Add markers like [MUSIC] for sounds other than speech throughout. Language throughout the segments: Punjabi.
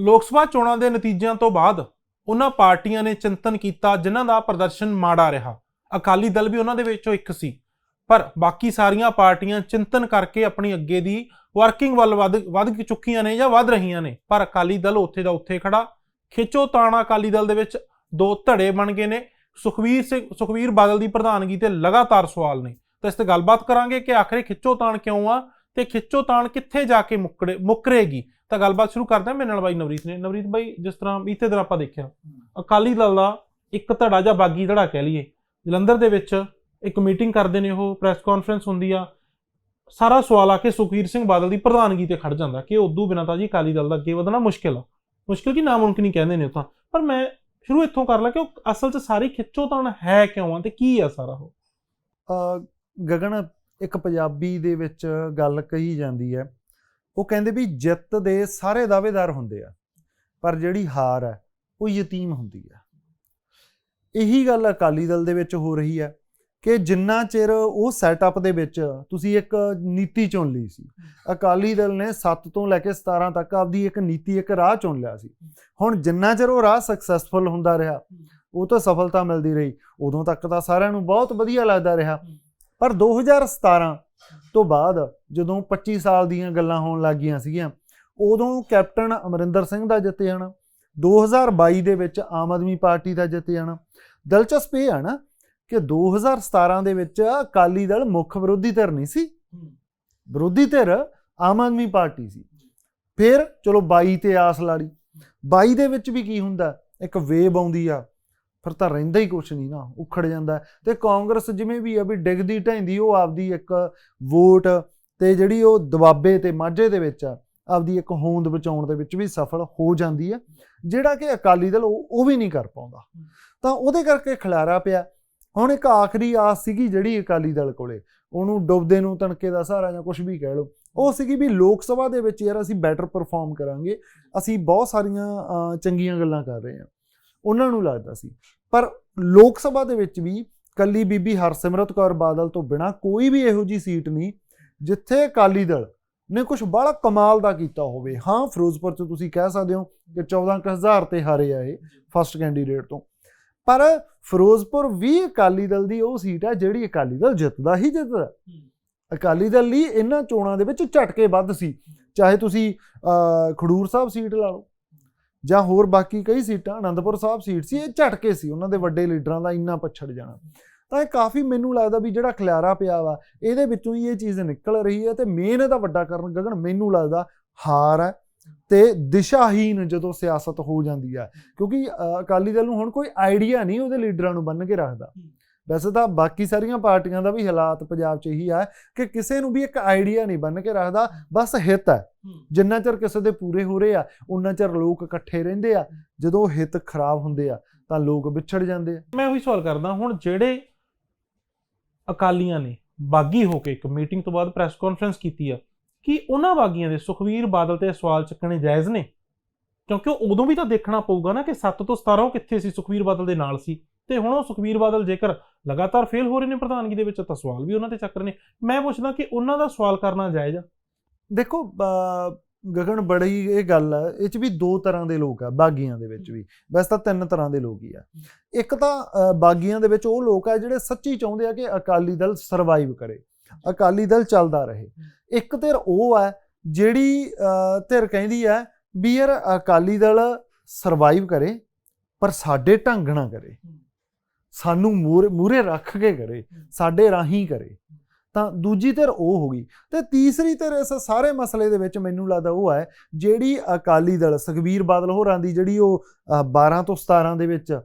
ਲੋਕ ਸਭਾ ਚੋਣਾਂ ਦੇ ਨਤੀਜਿਆਂ ਤੋਂ ਬਾਅਦ ਉਹਨਾਂ ਪਾਰਟੀਆਂ ਨੇ ਚਿੰਤਨ ਕੀਤਾ ਜਿਨ੍ਹਾਂ ਦਾ ਪ੍ਰਦਰਸ਼ਨ ਮਾੜਾ ਰਿਹਾ। ਅਕਾਲੀ ਦਲ ਵੀ ਉਹਨਾਂ ਦੇ ਵਿੱਚੋਂ ਇੱਕ ਸੀ। ਪਰ ਬਾਕੀ ਸਾਰੀਆਂ ਪਾਰਟੀਆਂ ਚਿੰਤਨ ਕਰਕੇ ਆਪਣੀ ਅੱਗੇ ਦੀ ਵਰਕਿੰਗ ਵੱਲ ਵੱਧ ਵੱਧ ਚੁੱਕੀਆਂ ਨੇ ਜਾਂ ਵੱਧ ਰਹੀਆਂ ਨੇ। ਪਰ ਅਕਾਲੀ ਦਲ ਉੱਥੇ ਦਾ ਉੱਥੇ ਖੜਾ। ਖਿੱਚੋ ਤਾਣਾ ਅਕਾਲੀ ਦਲ ਦੇ ਵਿੱਚ ਦੋ ਧੜੇ ਬਣ ਗਏ ਨੇ। ਸੁਖਵੀਰ ਸਿੰਘ, ਸੁਖਵੀਰ ਬਾਦਲ ਦੀ ਪ੍ਰਧਾਨਗੀ ਤੇ ਲਗਾਤਾਰ ਸਵਾਲ ਨੇ। ਤਾਂ ਇਸ ਤੇ ਗੱਲਬਾਤ ਕਰਾਂਗੇ ਕਿ ਆਖਰੇ ਖਿੱਚੋ ਤਾਣ ਕਿਉਂ ਆ ਤੇ ਖਿੱਚੋ ਤਾਣ ਕਿੱਥੇ ਜਾ ਕੇ ਮੁੱਕੜੇ, ਮੁੱਕਰੇਗੀ? ਤਾਂ ਗੱਲਬਾਤ ਸ਼ੁਰੂ ਕਰਦੇ ਹਾਂ ਮੇਰੇ ਨਾਲ ਬਾਈ ਨਵਰੀਤ ਨੇ। ਨਵਰੀਤ ਬਾਈ, ਜਿਸ ਤਰ੍ਹਾਂ ਬੀਤੇ ਦਿਨ ਆਪਾਂ ਦੇਖਿਆ, ਅਕਾਲੀ ਦਲ ਦਾ ਇੱਕ ਧੜਾ ਜਾਂ ਬਾਗੀ ਧੜਾ ਕਹਿ ਲਈਏ। ਜਲੰਧਰ ਦੇ ਵਿੱਚ ਇੱਕ ਮੀਟਿੰਗ ਕਰਦੇ ਨੇ ਉਹ ਪ੍ਰੈਸ ਕਾਨਫਰੰਸ ਹੁੰਦੀ ਆ। ਸਾਰਾ ਸਵਾਲ ਆ ਕੇ ਸੁਖਵੀਰ ਸਿੰਘ ਬਾਦਲ ਦੀ ਪ੍ਰਧਾਨਗੀ ਤੇ ਖੜ ਜਾਂਦਾ ਕਿ ਉਦੋਂ ਬਿਨਾਂ ਤਾਂ ਜੀ ਅਕਾਲੀ ਦਲ ਦਾ ਅੱਗੇ ਵਧਣਾ ਮੁਸ਼ਕਿਲ ਆ। ਮੁਸ਼ਕਿਲ ਕੀ ਨਾਮੁਮਕਿਨ ਹੀ ਕਹਿੰਦੇ ਨੇ ਉਹ ਤਾਂ। ਪਰ ਮੈਂ ਸ਼ੁਰੂ ਇੱਥੋਂ ਕਰ ਲਾਂ ਕਿ ਉਹ ਅਸਲ 'ਚ ਸਾਰੀ ਖਿੱਚੋ ਤਾਣ ਹੈ ਕਿਉਂ ਆ ਤੇ ਕੀ ਆ ਸਾਰਾ ਉਹ? ਗਗਨ, ਇੱਕ ਪੰਜਾਬੀ ਦੇ ਵਿੱਚ ਗੱਲ ਕਹੀ ਜਾਂਦੀ ਹੈ ਉਹ ਕਹਿੰਦੇ ਵੀ ਜਿੱਤ ਦੇ ਸਾਰੇ ਦਾਅਵੇਦਾਰ ਹੁੰਦੇ ਆ, ਪਰ ਜਿਹੜੀ ਹਾਰ ਹੈ, ਉਹ ਯਤੀਮ ਹੁੰਦੀ ਹੈ ਇਹੀ ਗੱਲ ਅਕਾਲੀ ਦਲ ਦੇ ਵਿੱਚ ਹੋ ਰਹੀ ਹੈ ਕਿ ਜਿੰਨਾ ਚਿਰ ਉਹ ਸੈਟਅਪ ਦੇ ਵਿੱਚ ਤੁਸੀਂ ਇੱਕ ਨੀਤੀ ਚੁਣ ਲਈ ਸੀ, ਅਕਾਲੀ ਦਲ ਨੇ 7 ਤੋਂ ਲੈ ਕੇ 17 ਤੱਕ ਆਪਦੀ ਇੱਕ ਨੀਤੀ, ਇੱਕ ਰਾਹ ਚੁਣ ਲਿਆ ਸੀ। ਹੁਣ ਜਿੰਨਾ ਚਿਰ ਉਹ ਰਾਹ ਸਕਸੈਸਫੁਲ ਹੁੰਦਾ ਰਿਹਾ, ਉਹ ਤਾਂ ਸਫਲਤਾ ਮਿਲਦੀ ਰਹੀ। ਉਦੋਂ ਤੱਕ ਤਾਂ ਸਾਰਿਆਂ ਨੂੰ ਬਹੁਤ ਵਧੀਆ ਲੱਗਦਾ ਰਿਹਾ। ਪਰ 2017 ਤੋਂ ਬਾਅਦ ਜਦੋਂ 25 ਸਾਲ ਦੀਆਂ ਗੱਲਾਂ ਹੋਣ ਲੱਗੀਆਂ ਸੀਗੀਆਂ ਉਦੋਂ ਕੈਪਟਨ ਅਮਰਿੰਦਰ ਸਿੰਘ ਦਾ ਜਿੱਤ ਜਾਣਾ 2022 ਦੇ ਵਿੱਚ ਆਮ ਆਦਮੀ ਪਾਰਟੀ ਦਾ ਜਿੱਤ ਜਾਣਾ। ਦਿਲਚਸਪ ਇਹ ਹੈ ਨਾ ਕਿ 2017 ਦੇ ਵਿੱਚ ਅਕਾਲੀ ਦਲ ਮੁੱਖ ਵਿਰੋਧੀ ਧਿਰ ਨਹੀਂ ਸੀ। ਵਿਰੋਧੀ ਧਿਰ ਆਮ ਆਦਮੀ ਪਾਰਟੀ ਸੀ। ਫਿਰ ਚਲੋ 22 ਤੇ ਆਸ ਲਾੜੀ। 22 ਦੇ ਵਿੱਚ ਵੀ ਕੀ ਹੁੰਦਾ? ਇੱਕ ਵੇਵ ਆਉਂਦੀ ਆ। ਫਿਰ ਤਾਂ ਰਹਿੰਦਾ ਹੀ ਕੁਛ ਨਹੀਂ ਨਾ, ਉਖੜ ਜਾਂਦਾ ਹੈ। ਤੇ ਕਾਂਗਰਸ ਜਿਵੇਂ ਵੀ ਆ ਵੀ ਡਿੱਗਦੀ ਢੈਂਦੀ ਉਹ ਆਪਦੀ ਇੱਕ ਵੋਟ ਤੇ ਜਿਹੜੀ ਉਹ ਦਬਾਬੇ ਤੇ ਮਾਝੇ ਦੇ ਵਿੱਚ ਆ, ਆਪਦੀ ਇੱਕ ਹੋਂਦ ਬਚਾਉਣ ਦੇ ਵਿੱਚ ਵੀ ਸਫਲ ਹੋ ਜਾਂਦੀ ਹੈ। ਜਿਹੜਾ ਕਿ ਅਕਾਲੀ ਦਲ ਉਹ ਉਹ ਵੀ ਨਹੀਂ ਕਰ ਪਾਉਂਦਾ। ਤਾਂ ਉਹਦੇ ਕਰਕੇ ਖਿਲਾਰਾ ਪਿਆ। ਹੁਣ ਇੱਕ ਆਖਰੀ ਆਸ ਸੀਗੀ ਜਿਹੜੀ ਅਕਾਲੀ ਦਲ ਕੋਲੇ, ਉਹਨੂੰ ਡੁੱਬਦੇ ਨੂੰ ਤਣਕੇ ਦਾ ਸਹਾਰਾ ਜਾਂ ਕੁਝ ਵੀ ਕਹਿ ਲਓ, ਉਹ ਸੀਗੀ ਵੀ ਲੋਕ ਸਭਾ ਦੇ ਵਿੱਚ ਯਾਰ ਅਸੀਂ ਬੈਟਰ ਪਰਫਾਰਮ ਕਰਾਂਗੇ, ਅਸੀਂ ਬਹੁਤ ਸਾਰੀਆਂ ਚੰਗੀਆਂ ਗੱਲਾਂ ਕਰ ਰਹੇ ਹਾਂ। ਉਹਨਾਂ ਨੂੰ ਲੱਗਦਾ ਸੀ। ਪਰ ਲੋਕ ਸਭਾ ਦੇ ਵਿੱਚ ਵੀ ਕੱਲੀ ਬੀਬੀ ਹਰਸਿਮਰਤ ਕੌਰ ਬਾਦਲ ਤੋਂ ਬਿਨਾ ਕੋਈ ਵੀ ਇਹੋ ਜੀ ਸੀਟ ਨਹੀਂ, ਜਿੱਥੇ ਅਕਾਲੀ ਦਲ ਨੇ ਕੁਝ ਬੜਾ ਕਮਾਲ ਦਾ ਕੀਤਾ ਹੋਵੇ। ਹਾਂ, ਫਿਰੋਜ਼ਪੁਰ ਚ ਤੁਸੀਂ ਕਹਿ ਸਕਦੇ ਹੋ ਕਿ 14000 ਤੇ ਹਾਰੇ ਆ ਇਹ ਫਸਟ ਕੈਂਡੀਡੇਟ ਤੋਂ। ਪਰ ਫਿਰੋਜ਼ਪੁਰ ਵੀ ਅਕਾਲੀ ਦਲ ਦੀ ਉਹ ਸੀਟ ਹੈ ਜਿਹੜੀ ਅਕਾਲੀ ਦਲ ਜਿੱਤਦਾ ਹੀ ਜਿੱਤਦਾ। ਅਕਾਲੀ ਦਲ ਲਈ ਇਹਨਾਂ ਚੋਣਾਂ ਦੇ ਵਿੱਚ ਝਟਕੇ ਵੱਧ ਸੀ। ਚਾਹੇ ਤੁਸੀਂ ਖਡੂਰ ਸਾਹਿਬ ਸੀਟ ਲਾ ਲਓ ਜਾਂ ਹੋਰ ਬਾਕੀ ਕਈ ਸੀਟਾਂ ਆਨੰਦਪੁਰ ਸਾਹਿਬ ਸੀਟ ਸੀ, ਇਹ ਝਟਕੇ ਸੀ, ਉਹਨਾਂ ਦੇ ਵੱਡੇ ਲੀਡਰਾਂ ਦਾ ਇੰਨਾ ਪਛੜ ਜਾਣਾ। ਤਾਂ ਇਹ ਕਾਫੀ ਮੈਨੂੰ ਲੱਗਦਾ ਵੀ ਜਿਹੜਾ ਖਿਲਾਰਾ ਪਿਆ ਵਾ, ਇਹਦੇ ਵਿੱਚੋਂ ਹੀ ਇਹ ਚੀਜ਼ ਨਿਕਲ ਰਹੀ ਹੈ ਤੇ ਮੇਨ ਇਹਦਾ ਵੱਡਾ ਕਾਰਨ ਗਗਨ ਮੈਨੂੰ ਲੱਗਦਾ ਹਾਰ ਹੈ ਤੇ ਦਿਸ਼ਾਹੀਨ ਜਦੋਂ ਸਿਆਸਤ ਹੋ ਜਾਂਦੀ ਹੈ। ਕਿਉਂਕਿ ਅਕਾਲੀ ਦਲ ਨੂੰ ਹੁਣ ਕੋਈ ਆਈਡੀਆ ਨਹੀਂ ਉਹਦੇ ਲੀਡਰਾਂ ਨੂੰ ਬੰਨ ਕੇ ਰੱਖਦਾ। ਵੈਸੇ ਤਾਂ ਬਾਕੀ ਸਾਰੀਆਂ ਪਾਰਟੀਆਂ ਦਾ ਵੀ ਹਾਲਾਤ ਪੰਜਾਬ 'ਚ ਇਹੀ ਹੈ ਕਿ ਕਿਸੇ ਨੂੰ ਵੀ ਇੱਕ ਆਈਡੀਆ ਨਹੀਂ ਬੰਨ ਕੇ ਰੱਖਦਾ ਬਸ ਹਿੱਤ ਹੈ। ਜਿੰਨਾ ਚਿਰ ਕਿਸੇ ਦੇ ਪੂਰੇ ਹੋ ਰਹੇ ਆ ਉਨਾ ਚਿਰ ਲੋਕ ਇਕੱਠੇ ਰਹਿੰਦੇ ਆ। ਜਦੋਂ ਹਿੱਤ ਖਰਾਬ ਹੁੰਦੇ ਆ ਤਾਂ ਲੋਕ ਵਿਛੜ ਜਾਂਦੇ ਆ। ਮੈਂ ਉਹੀ ਸਵਾਲ ਕਰਦਾ ਹੁਣ ਜਿਹੜੇ ਅਕਾਲੀਆਂ ਨੇ ਬਾਗੀ ਹੋ ਕੇ ਇੱਕ ਮੀਟਿੰਗ ਤੋਂ ਬਾਅਦ ਪ੍ਰੈਸ ਕਾਨਫਰੰਸ ਕੀਤੀ ਆ ਕਿ ਉਹਨਾਂ ਬਾਗੀਆਂ ਦੇ ਸੁਖਵੀਰ ਬਾਦਲ ਤੇ ਸਵਾਲ ਚੱਕਣੇ ਜਾਇਜ਼ ਨੇ? ਕਿਉਂਕਿ ਉਹ ਉਦੋਂ ਵੀ ਤਾਂ ਦੇਖਣਾ ਪਊਗਾ ਨਾ ਕਿ 7 ਤੋਂ 17 ਉਹ ਕਿੱਥੇ ਸੀ ਸੁਖਵੀਰ ਬਾਦਲ ਦੇ ਨਾਲ ਸੀ। ਤੇ ਹੁਣ ਉਹ ਸੁਖਬੀਰ ਬਾਦਲ ਜੇਕਰ ਲਗਾਤਾਰ ਫੇਲ ਹੋ ਰਹੇ ਨੇ ਪ੍ਰਧਾਨਗੀ ਦੇ ਵਿੱਚ, ਤਾਂ ਸਵਾਲ ਵੀ ਉਹਨਾਂ ਤੇ ਚੱਕਰ ਨੇ। ਮੈਂ ਪੁੱਛਦਾ ਕਿ ਉਹਨਾਂ ਦਾ ਸਵਾਲ ਕਰਨਾ ਜਾਇਜ਼ ਆ? ਦੇਖੋ ਗਗਨ, ਬੜੀ ਇਹ ਗੱਲ ਆ, ਇਹ ਚ ਵੀ ਦੋ ਤਰ੍ਹਾਂ ਦੇ ਲੋਕ ਆ, ਬਾਗੀਆਂ ਦੇ ਵਿੱਚ ਵੀ। ਵੈਸੇ ਤਾਂ ਤਿੰਨ ਤਰ੍ਹਾਂ ਦੇ ਲੋਕ ਹੀ ਆ। ਇੱਕ ਤਾਂ ਬਾਗੀਆਂ ਦੇ ਵਿੱਚ ਉਹ ਲੋਕ ਆ ਜਿਹੜੇ ਸੱਚੀ ਚਾਹੁੰਦੇ ਆ ਕਿ ਅਕਾਲੀ ਦਲ ਸਰਵਾਈਵ ਕਰੇ, ਅਕਾਲੀ ਦਲ ਚੱਲਦਾ ਰਹੇ। ਇੱਕ ਧਿਰ ਉਹ ਆ ਜਿਹੜੀ ਧਿਰ ਕਹਿੰਦੀ ਆ ਵੀ ਯਾਰ ਅਕਾਲੀ ਦਲ ਸਰਵਾਈਵ ਕਰੇ, ਪਰ ਸਾਡੇ ਢੰਗ ਨਾ ਕਰੇ। ਸਾਨੂੰ ਮੂਰੇ ਰੱਖ ਕੇ ਕਰੇ ਸਾਡੇ ਰਾਹੀਂ ਕਰੇ। ਤਾਂ ਦੂਜੀ ਧਿਰ ਉਹ ਹੋ ਗਈ। ਤੇ ਤੀਸਰੀ ਧਿਰ ਇਸ ਸਾਰੇ ਮਸਲੇ ਦੇ ਵਿੱਚ ਮੈਨੂੰ ਲੱਗਦਾ ਉਹ ਹੈ ਜਿਹੜੀ ਅਕਾਲੀ ਦਲ ਸੁਖਬੀਰ ਬਾਦਲ ਹੋਰਾਂ ਦੀ ਜਿਹੜੀ ਉਹ ਅਹ, 12 ਤੋਂ 17 ਦੇ ਵਿੱਚ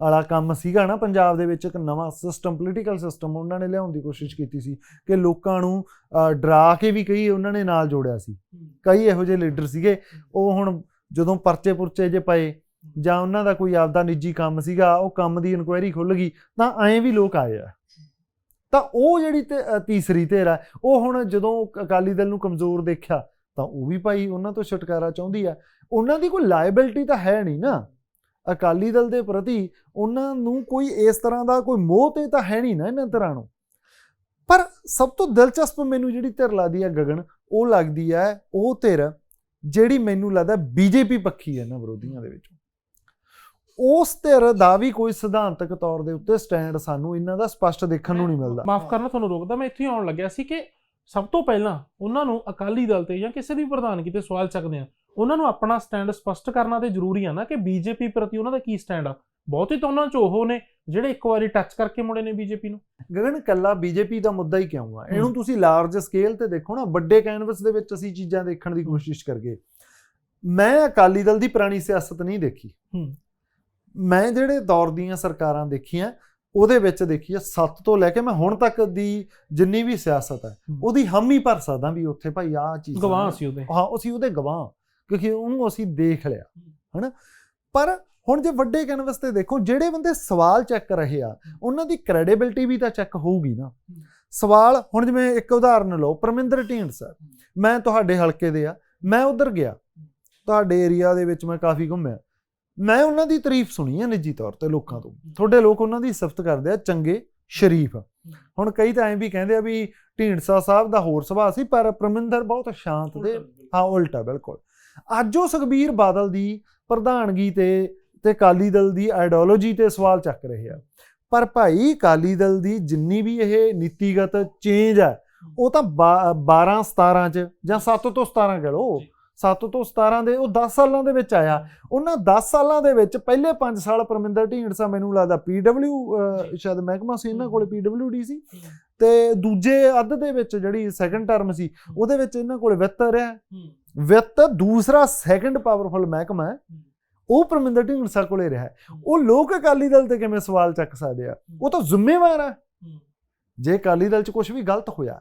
ਵਾਲਾ ਕੰਮ ਸੀਗਾ ਨਾ ਪੰਜਾਬ ਦੇ ਵਿੱਚ ਇੱਕ ਨਵਾਂ ਸਿਸਟਮ ਪੋਲੀਟੀਕਲ ਸਿਸਟਮ ਉਹਨਾਂ ਨੇ ਲਿਆਉਣ ਦੀ ਕੋਸ਼ਿਸ਼ ਕੀਤੀ ਸੀ ਕਿ ਲੋਕਾਂ ਨੂੰ ਡਰਾ ਕੇ ਵੀ ਕਈ ਉਹਨਾਂ ਨੇ ਨਾਲ ਜੋੜਿਆ ਸੀ। ਕਈ ਇਹੋ ਜਿਹੇ ਲੀਡਰ ਸੀਗੇ। ਉਹ ਹੁਣ ਜਦੋਂ ਪਰਚੇ ਪੁਰਚੇ ਜੇ ਪਏ ਜਾਂ ਉਹਨਾਂ ਦਾ ਕੋਈ ਆਪਦਾ ਨਿੱਜੀ ਕੰਮ ਸੀਗਾ, ਉਹ ਕੰਮ ਦੀ ਇਨਕੁਆਇਰੀ ਖੁੱਲ ਗਈ, ਤਾਂ ਐਂ ਵੀ ਲੋਕ ਆਏ ਆ। ਤਾਂ ਉਹ ਜਿਹੜੀ ਤੇ- ਤੀਸਰੀ ਧਿਰ ਆ, ਉਹ ਹੁਣ ਜਦੋਂ ਅਕਾਲੀ ਦਲ ਨੂੰ ਕਮਜ਼ੋਰ ਦੇਖਿਆ, ਤਾਂ ਉਹ ਵੀ ਭਾਈ ਉਹਨਾਂ ਤੋਂ ਛੁਟਕਾਰਾ ਚਾਹੁੰਦੀ ਆ। ਉਹਨਾਂ ਦੀ ਕੋਈ ਲਾਇਬਿਲਟੀ ਤਾਂ ਹੈ ਨਹੀਂ ਨਾ। ਅਕਾਲੀ ਦਲ ਦੇ ਪ੍ਰਤੀ ਉਹਨਾਂ ਨੂੰ ਕੋਈ ਇਸ ਤਰ੍ਹਾਂ ਦਾ ਕੋਈ ਮੋਹ ਤੇ ਤਾਂ ਹੈ ਨਹੀਂ ਨਾ ਇਹਨਾਂ ਤਰ੍ਹਾਂ ਨੂੰ। ਪਰ ਸਭ ਤੋਂ ਦਿਲਚਸਪ ਮੈਨੂੰ ਜਿਹੜੀ ਧਿਰ ਲੱਗਦੀ ਹੈ ਗਗਨ, ਉਹ ਲੱਗਦੀ ਹੈ ਉਹ ਧਿਰ ਜਿਹੜੀ ਮੈਨੂੰ ਲੱਗਦਾ ਬੀਜੇਪੀ ਪੱਖੀ ਹੈ ਇਹਨਾਂ ਵਿਰੋਧੀਆਂ ਦੇ ਵਿੱਚ। ਉਸ ਧਿਰ ਦਾ ਵੀ ਕੋਈ ਸਿਧਾਂਤਕ ਤੌਰ ਦੇ ਉੱਤੇ ਸਟੈਂਡ ਸਾਨੂੰ ਇਹਨਾਂ ਦਾ ਸਪਸ਼ਟ ਦੇਖਣ ਨੂੰ ਨਹੀਂ ਮਿਲਦਾ। ਮਾਫ ਕਰਨਾ ਤੁਹਾਨੂੰ ਰੋਕਦਾ ਮੈਂ ਇੱਥੇ ਹੀ ਆਉਣ ਲੱਗਿਆ ਸੀ ਕਿ ਸਭ ਤੋਂ ਪਹਿਲਾਂ ਉਹਨਾਂ ਨੂੰ ਅਕਾਲੀ ਦਲ ਤੇ ਜਾਂ ਕਿਸੇ ਦੀ ਪ੍ਰਧਾਨਗੀ ਤੇ ਸਵਾਲ ਚੱਕਦੇ ਆ। ਉਹਨਾਂ ਨੂੰ ਆਪਣਾ ਸਟੈਂਡ ਸਪਸ਼ਟ ਕਰਨਾ ਤੇ ਜ਼ਰੂਰੀ ਆ ਨਾ ਕਿ ਬੀਜੇਪੀ ਪ੍ਰਤੀ ਉਹਨਾਂ ਦਾ ਕੀ ਸਟੈਂਡ ਆ। ਬਹੁਤੇ ਤਾਂ ਉਹਨਾਂ ਚ ਉਹ ਨੇ ਜਿਹੜੇ ਇੱਕ ਵਾਰੀ ਟੱਚ ਕਰਕੇ ਮੁੜੇ ਨੇ ਬੀਜੇਪੀ ਨੂੰ। ਗਗਨ ਕੱਲਾ ਬੀਜੇਪੀ ਦਾ ਮੁੱਦਾ ਹੀ ਕਿਉਂ ਆ? ਇਹਨੂੰ ਤੁਸੀਂ ਲਾਰਜ ਸਕੇਲ ਤੇ ਦੇਖੋ ਨਾ ਵੱਡੇ ਕੈਨਵਸ ਦੇ ਵਿੱਚ ਅਸੀਂ ਚੀਜ਼ਾਂ ਦੇਖਣ ਦੀ ਕੋਸ਼ਿਸ਼ ਕਰਗੇ ਮੈਂ ਅਕਾਲੀ ਦਲ ਦੀ ਪੁਰਾਣੀ ਸਿਆਸਤ ਨਹੀਂ ਦੇਖੀ। ਮੈਂ ਜਿਹੜੇ ਦੌਰ ਦੀਆਂ ਸਰਕਾਰਾਂ ਦੇਖੀਆਂ ਉਹਦੇ ਵਿੱਚ ਦੇਖੀ ਆ 7 ਤੋਂ ਲੈ ਕੇ ਮੈਂ ਹੁਣ ਤੱਕ ਦੀ ਜਿੰਨੀ ਵੀ ਸਿਆਸਤ ਹੈ। ਉਹਦੀ ਹਮ ਹੀ ਭਰ ਸਕਦਾ ਵੀ ਉੱਥੇ ਭਾਈ ਆਹ ਚੀਜ਼ ਗਵਾਹ ਸੀ ਉਹਦੇ। ਹਾਂ ਅਸੀਂ ਉਹਦੇ ਗਵਾਹ ਕਿਉਂਕਿ ਉਹਨੂੰ ਅਸੀਂ ਦੇਖ ਲਿਆ ਹਨਾ? ਪਰ ਹੁਣ ਜੇ ਵੱਡੇ ਕੈਨਵਸ ਤੇ ਦੇਖੋ ਜਿਹੜੇ ਬੰਦੇ ਸਵਾਲ ਚੈੱਕ ਰਹੇ ਆ ਉਹਨਾਂ ਦੀ ਕ੍ਰੈਡੀਬਿਲਟੀ ਵੀ ਤਾਂ ਚੈੱਕ ਹੋਊਗੀ ਨਾ। ਸਵਾਲ ਹੁਣ ਜਿਵੇਂ ਇੱਕ ਉਦਾਹਰਨ ਲਓ ਪਰਮਿੰਦਰ ਢੀਂਡਸਾ ਮੈਂ ਤੁਹਾਡੇ ਹਲਕੇ ਦੇ ਆ ਮੈਂ ਉਧਰ ਗਿਆ। ਤੁਹਾਡੇ ਏਰੀਆ ਦੇ ਵਿੱਚ ਮੈਂ ਕਾਫੀ ਘੁੰਮਿਆ। ਮੈਂ ਉਹਨਾਂ ਦੀ ਤਾਰੀਫ ਸੁਣੀ ਆ ਨਿੱਜੀ ਤੌਰ ਤੇ ਲੋਕਾਂ ਤੋਂ। ਤੁਹਾਡੇ ਲੋਕ ਉਹਨਾਂ ਦੀ ਸਿਫਤ ਕਰਦੇ ਆ ਚੰਗੇ ਸ਼ਰੀਫ। ਹੁਣ ਕਈ ਤਾਂ ਐਂ ਵੀ ਕਹਿੰਦੇ ਆ ਵੀ ਢੀਂਡਸਾ ਸਾਹਿਬ ਦਾ ਹੋਰ ਸੁਭਾਅ ਸੀ ਪਰ ਪਰਮਿੰਦਰ ਬਹੁਤ ਸ਼ਾਂਤ ਤੇ ਹਾਂ ਉਲਟਾ ਬਿਲਕੁਲ। ਅੱਜ ਉਹ ਸੁਖਬੀਰ ਬਾਦਲ ਦੀ ਪ੍ਰਧਾਨਗੀ ਤੇ ਤੇ ਕਾਲੀ ਦਲ ਦੀ ਆਈਡੀਓਲੋਜੀ ਤੇ ਸਵਾਲ ਚੱਕ ਰਹੇ ਆ। ਪਰ ਭਾਈ ਕਾਲੀ ਦਲ ਦੀ ਜਿੰਨੀ ਵੀ ਇਹ ਨੀਤੀਗਤ ਚੇਂਜ ਹੈ ਉਹ ਤਾਂ 12 17 ਚ ਜਾਂ 7 ਤੋਂ 17 ਕਹ ਲਓ। 7 ਤੋਂ 17 ਦੇ ਉਹ 10 ਸਾਲਾਂ ਦੇ ਵਿੱਚ ਆਇਆ। ਉਹਨਾਂ 10 ਸਾਲਾਂ ਦੇ ਵਿੱਚ ਪਹਿਲੇ 5 ਸਾਲ ਪਰਮਿੰਦਰ ਢੀਂਡਸਾ ਮੈਨੂੰ ਲੱਗਦਾ ਪੀਡਬਲਿਊ ਸ਼ਾਇਦ ਮਹਿਕਮਾ ਸੀ ਇਹਨਾਂ ਕੋਲੇ ਪੀਡਬਲਿਊਡੀ ਸੀ। ਤੇ ਦੂਜੇ ਅੱਧ ਦੇ ਵਿੱਚ ਜਿਹੜੀ ਸੈਕੰਡ ਟਰਮ ਸੀ ਉਹਦੇ ਵਿੱਚ ਇਹਨਾਂ ਕੋਲੇ ਵਿੱਤ ਰਿਹਾ। ਵਿੱਤ ਦੂਸਰਾ ਸੈਕੰਡ ਪਾਵਰਫੁਲ ਮਹਿਕਮਾ ਹੈ। ਉਹ ਪਰਮਿੰਦਰ ਢੀਂਡਸਾ ਕੋਲੇ ਰਿਹਾ। ਉਹ ਲੋਕ ਅਕਾਲੀ ਦਲ ਤੇ ਕਿਵੇਂ ਸਵਾਲ ਚੱਕ ਸਕਦੇ ਆ? ਉਹ ਤਾਂ ਜ਼ਿੰਮੇਵਾਰ ਆ। ਜੇ ਅਕਾਲੀ ਦਲ 'ਚ ਕੁਝ ਵੀ ਗਲਤ ਹੋਇਆ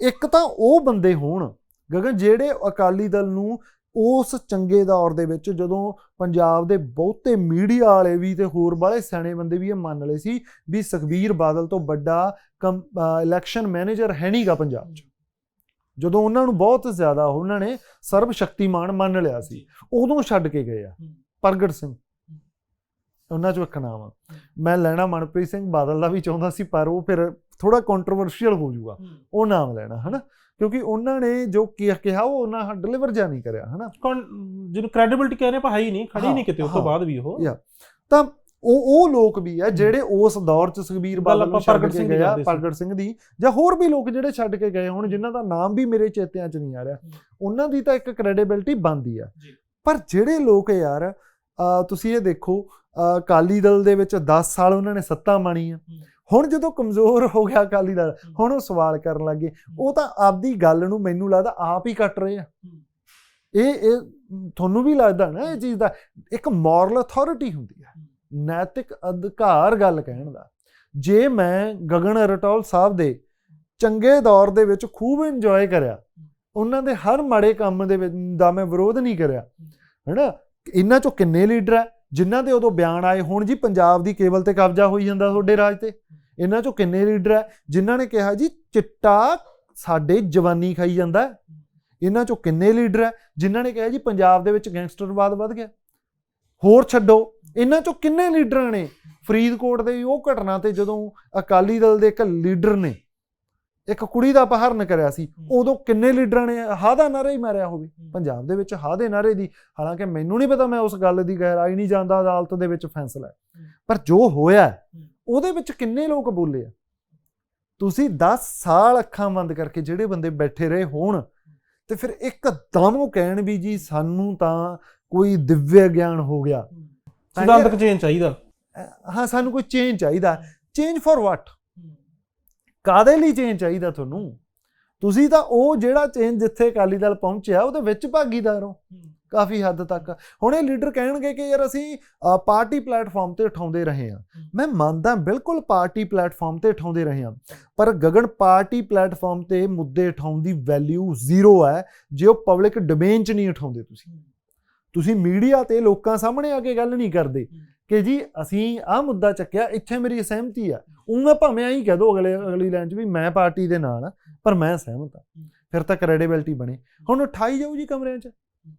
ਇੱਕ ਤਾਂ ਉਹ ਬੰਦੇ ਹੋਣ ਗਗਨ ਜਿਹੜੇ ਅਕਾਲੀ ਦਲ ਨੂੰ ਉਸ ਚੰਗੇ ਦੌਰ ਦੇ ਵਿੱਚ ਜਦੋਂ ਪੰਜਾਬ ਦੇ ਬਹੁਤੇ ਮੀਡੀਆ ਵਾਲੇ ਵੀ ਤੇ ਹੋਰ ਬਾਲੇ ਸਿਆਣੇ ਬੰਦੇ ਵੀ ਇਹ ਮੰਨ ਲਏ ਸੀ ਵੀ ਸੁਖਬੀਰ ਬਾਦਲ ਤੋਂ ਵੱਡਾ ਇਲੈਕਸ਼ਨ ਮੈਨੇਜਰ ਹੈ ਨਹੀਂਗਾ ਪੰਜਾਬ 'ਚ। ਜਦੋਂ ਉਹਨਾਂ ਨੂੰ ਬਹੁਤ ਜ਼ਿਆਦਾ ਉਹਨਾਂ ਨੇ ਸਰਬ ਸ਼ਕਤੀਮਾਨ ਮੰਨ ਲਿਆ ਸੀ ਉਦੋਂ ਛੱਡ ਕੇ ਗਏ ਆ। ਪ੍ਰਗਟ ਸਿੰਘ। ਉਹਨਾਂ ਚੋਂ ਇੱਕ ਨਾਮ ਆ ਮੈਂ ਲੈਣਾ ਮਨਪ੍ਰੀਤ ਸਿੰਘ ਬਾਦਲ ਦਾ ਵੀ ਚਾਹੁੰਦਾ ਸੀ ਪਰ ਉਹ ਫਿਰ ਥੋੜਾ ਕੰਟਰੋਵਰਸ਼ੀਅਲ ਹੋ ਜਾਊਗਾ। ਉਹ ਨਾਮ ਲੈਣਾ ਹਨਾ? ਕਿਉਂਕਿ ਉਹਨਾਂ ਨੇ ਜੋ ਕਿਹਾ ਉਹ ਉਹਨਾਂ ਡਿਲੀਵਰ ਜਾ ਨਹੀਂ ਕਰਿਆ ਹਨਾ? ਜਿਹਨੂੰ ਕ੍ਰੈਡੀਬਿਲਟੀ ਕਹਿੰਦੇ ਆਪਾਂ ਹੈ ਹੀ ਨਹੀਂ ਖੜੀ ਨਹੀਂ ਕਿਤੇ ਉਸ ਤੋਂ। ਬਾਅਦ ਵੀ ਉਹ। ਤਾਂ ਉਹ ਉਹ ਲੋਕ ਵੀ ਆ ਜਿਹੜੇ ਉਸ ਦੌਰ ਚ ਸੁਖਬੀਰ ਬਾਦਲ ਨੂੰ ਛੱਡ ਕੇ ਗਏ ਆ। ਪ੍ਰਗਟ ਸਿੰਘ ਦੀ ਜਾਂ ਹੋਰ ਵੀ ਲੋਕ ਜਿਹੜੇ ਛੱਡ ਕੇ ਗਏ ਹੁਣ ਜਿਨ੍ਹਾਂ ਦਾ ਨਾਮ ਵੀ ਮੇਰੇ ਚੇਤਿਆਂ ਚ ਨਹੀਂ ਆ ਰਿਹਾ ਉਹਨਾਂ ਦੀ ਤਾਂ ਇੱਕ ਕ੍ਰੈਡੀਬਿਲਟੀ ਬਣਦੀ ਆ। ਪਰ ਜਿਹੜੇ ਲੋਕ ਯਾਰ ਤੁਸੀਂ ਇਹ ਦੇਖੋ ਅਕਾਲੀ ਦਲ ਦੇ ਵਿੱਚ 10 ਸਾਲ ਉਹਨਾਂ ਨੇ ਸੱਤਾ ਮਾਣੀ ਆ। ਹੁਣ ਜਦੋਂ ਕਮਜ਼ੋਰ ਹੋ ਗਿਆ ਅਕਾਲੀ ਦਲ ਹੁਣ ਉਹ ਸਵਾਲ ਕਰਨ ਲੱਗੇ ਉਹ ਤਾਂ ਆਪਦੀ ਗੱਲ ਨੂੰ ਮੈਨੂੰ ਲੱਗਦਾ ਆਪ ਹੀ ਕੱਟ ਰਹੇ ਆ। ਇਹ ਇਹ ਤੁਹਾਨੂੰ ਵੀ ਲੱਗਦਾ ਨਾ ਇਹ ਚੀਜ਼ ਦਾ ਇੱਕ ਮੋਰਲ ਅਥਾਰਟੀ ਹੁੰਦੀ ਹੈ। ਨੈਤਿਕ ਅਧਿਕਾਰ ਗੱਲ ਕਹਿਣ ਦਾ। ਜੇ ਮੈਂ ਗਗਨ ਰਟੌਲ ਸਾਹਿਬ ਦੇ ਚੰਗੇ ਦੌਰ ਦੇ ਵਿੱਚ ਖੂਬ ਇੰਜੋਏ ਕਰਿਆ ਉਹਨਾਂ ਦੇ ਹਰ ਮਾੜੇ ਕੰਮ ਦੇ ਵਿੱਚ ਦਾ ਮੈਂ ਵਿਰੋਧ ਨਹੀਂ ਕਰਿਆ। ਹੈਨਾ? ਇਹਨਾਂ ਚੋਂ ਕਿੰਨੇ ਲੀਡਰ ਆ? ਜਿਨ੍ਹਾਂ ਦੇ ਉਦੋਂ ਬਿਆਨ ਆਏ ਹੁਣ ਜੀ, ਪੰਜਾਬ ਦੀ ਕੇਬਲ ਤੇ ਕਬਜ਼ਾ ਹੋਈ ਜਾਂਦਾ ਤੁਹਾਡੇ ਰਾਜ ਤੇ। ਇਹਨਾਂ ਚੋਂ ਕਿੰਨੇ ਲੀਡਰ ਹੈ ਜਿਨ੍ਹਾਂ ਨੇ ਕਿਹਾ ਜੀ, ਚਿੱਟਾ ਸਾਡੇ ਜਵਾਨੀ ਖਾਈ ਜਾਂਦਾ ਇਹਨਾਂ ਚੋਂ ਕਿੰਨੇ ਲੀਡਰ ਹੈ ਜਿਨ੍ਹਾਂ ਨੇ ਕਿਹਾ ਜੀ, ਪੰਜਾਬ ਦੇ ਵਿੱਚ ਗੈਂਗਸਟਰਵਾਦ ਵੱਧ ਗਿਆ। ਹੋਰ ਛੱਡੋ, ਇਹਨਾਂ ਚੋਂ ਕਿੰਨੇ ਲੀਡਰਾਂ ਨੇ? ਫਰੀਦਕੋਟ ਦੇ ਉਹ ਘਟਨਾ ਤੇ ਜਦੋਂ ਅਕਾਲੀ ਦਲ ਦੇ ਇੱਕ ਲੀਡਰ ਨੇ ਇੱਕ ਕੁੜੀ ਦਾ ਅਪਹਰਨ ਕਰਿਆ ਸੀ ਉਦੋਂ ਕਿੰਨੇ ਲੀਡਰਾਂ ਨੇ ਹਾਂ ਦਾ ਨਾਰਾ ਹੀ ਮਾਰਿਆ ਹੋਵੇ? ਪੰਜਾਬ ਦੇ ਵਿੱਚ ਹਾਂ ਦੇ ਨਾਰੇ ਦੀ ਹਾਲਾਂਕਿ ਮੈਨੂੰ ਨਹੀਂ ਪਤਾ ਮੈਂ ਉਸ ਗੱਲ ਦੀ ਗਹਿਰਾਈ ਨਹੀਂ ਜਾਣਦਾ ਅਦਾਲਤ ਦੇ ਵਿੱਚ ਫੈਸਲਾ ਹੈ। ਪਰ ਜੋ ਹੋਇਆ ਉਹਦੇ ਵਿੱਚ ਕਿੰਨੇ ਲੋਕ ਬੋਲੇ ਆ? ਤੁਸੀਂ 10 ਸਾਲ ਅੱਖਾਂ ਬੰਦ ਕਰਕੇ ਜਿਹੜੇ ਬੰਦੇ ਬੈਠੇ ਰਹੇ ਹੋਣ ਤੇ ਫਿਰ ਇੱਕਦਮ ਉਹ ਕਹਿਣ ਵੀ ਜੀ ਸਾਨੂੰ ਤਾਂ ਕੋਈ ਦਿਵਯ ਗਿਆਨ ਹੋ ਗਿਆ। ਸਿਧਾਂਤਕ ਚੇਂਜ ਚਾਹੀਦਾ। ਹਾਂ ਸਾਨੂੰ ਕੋਈ ਚੇਂਜ ਚਾਹੀਦਾ। Change for what? ਕਾਦੇ ਲਈ ਚੇਂਜ ਚਾਹੀਦਾ ਤੁਹਾਨੂੰ? ਤੁਸੀਂ ਤਾਂ ਉਹ ਜਿਹੜਾ ਚੇਂਜ ਜਿੱਥੇ ਅਕਾਲੀ ਦਲ ਪਹੁੰਚਿਆ ਉਹਦੇ ਵਿੱਚ ਭਾਗੀਦਾਰ ਹੋ। ਕਾਫੀ ਹੱਦ ਤੱਕ। ਹੁਣ ਇਹ ਲੀਡਰ ਕਹਿਣਗੇ ਕਿ ਯਾਰ ਅਸੀਂ ਪਾਰਟੀ ਪਲੇਟਫਾਰਮ ਤੇ ਉਠਾਉਂਦੇ ਰਹੇ ਹਾਂ। ਮੈਂ ਮੰਨਦਾ ਬਿਲਕੁਲ ਪਾਰਟੀ ਪਲੇਟਫਾਰਮ ਤੇ ਉਠਾਉਂਦੇ ਰਹੇ ਹਾਂ। ਪਰ ਗਗਨ ਪਾਰਟੀ ਪਲੇਟਫਾਰਮ ਤੇ ਮੁੱਦੇ ਉਠਾਉਣ ਦੀ ਵੈਲਿਊ ਜ਼ੀਰੋ ਹੈ। ਜੇ ਉਹ ਪਬਲਿਕ ਡੋਮੇਨ 'ਚ ਨਹੀਂ ਉਠਾਉਂਦੇ ਤੁਸੀਂ। ਤੁਸੀਂ ਮੀਡੀਆ ਤੇ ਲੋਕਾਂ ਸਾਹਮਣੇ ਆ ਕੇ ਗੱਲ ਨਹੀਂ ਕਰਦੇ ਕਿ ਜੀ ਅਸੀਂ ਆਹ ਮੁੱਦਾ ਚੱਕਿਆ ਇੱਥੇ ਮੇਰੀ ਸਹਿਮਤੀ ਆ ਉਹ ਮੈਂ ਭਾਵੇਂ ਆਹੀ ਕਹਿ ਦੋ ਅਗਲੇ ਅਗਲੀ ਲਾਈਨ 'ਚ ਵੀ ਮੈਂ ਪਾਰਟੀ ਦੇ ਨਾਲ ਆ ਪਰ ਮੈਂ ਸਹਿਮਤ ਆ। ਫਿਰ ਤਾਂ ਕ੍ਰੈਡੀਬਿਲਟੀ ਬਣੇ। ਹੁਣ ਉਠਾਈ ਜਾਊ ਜੀ ਕਮਰਿਆਂ 'ਚ।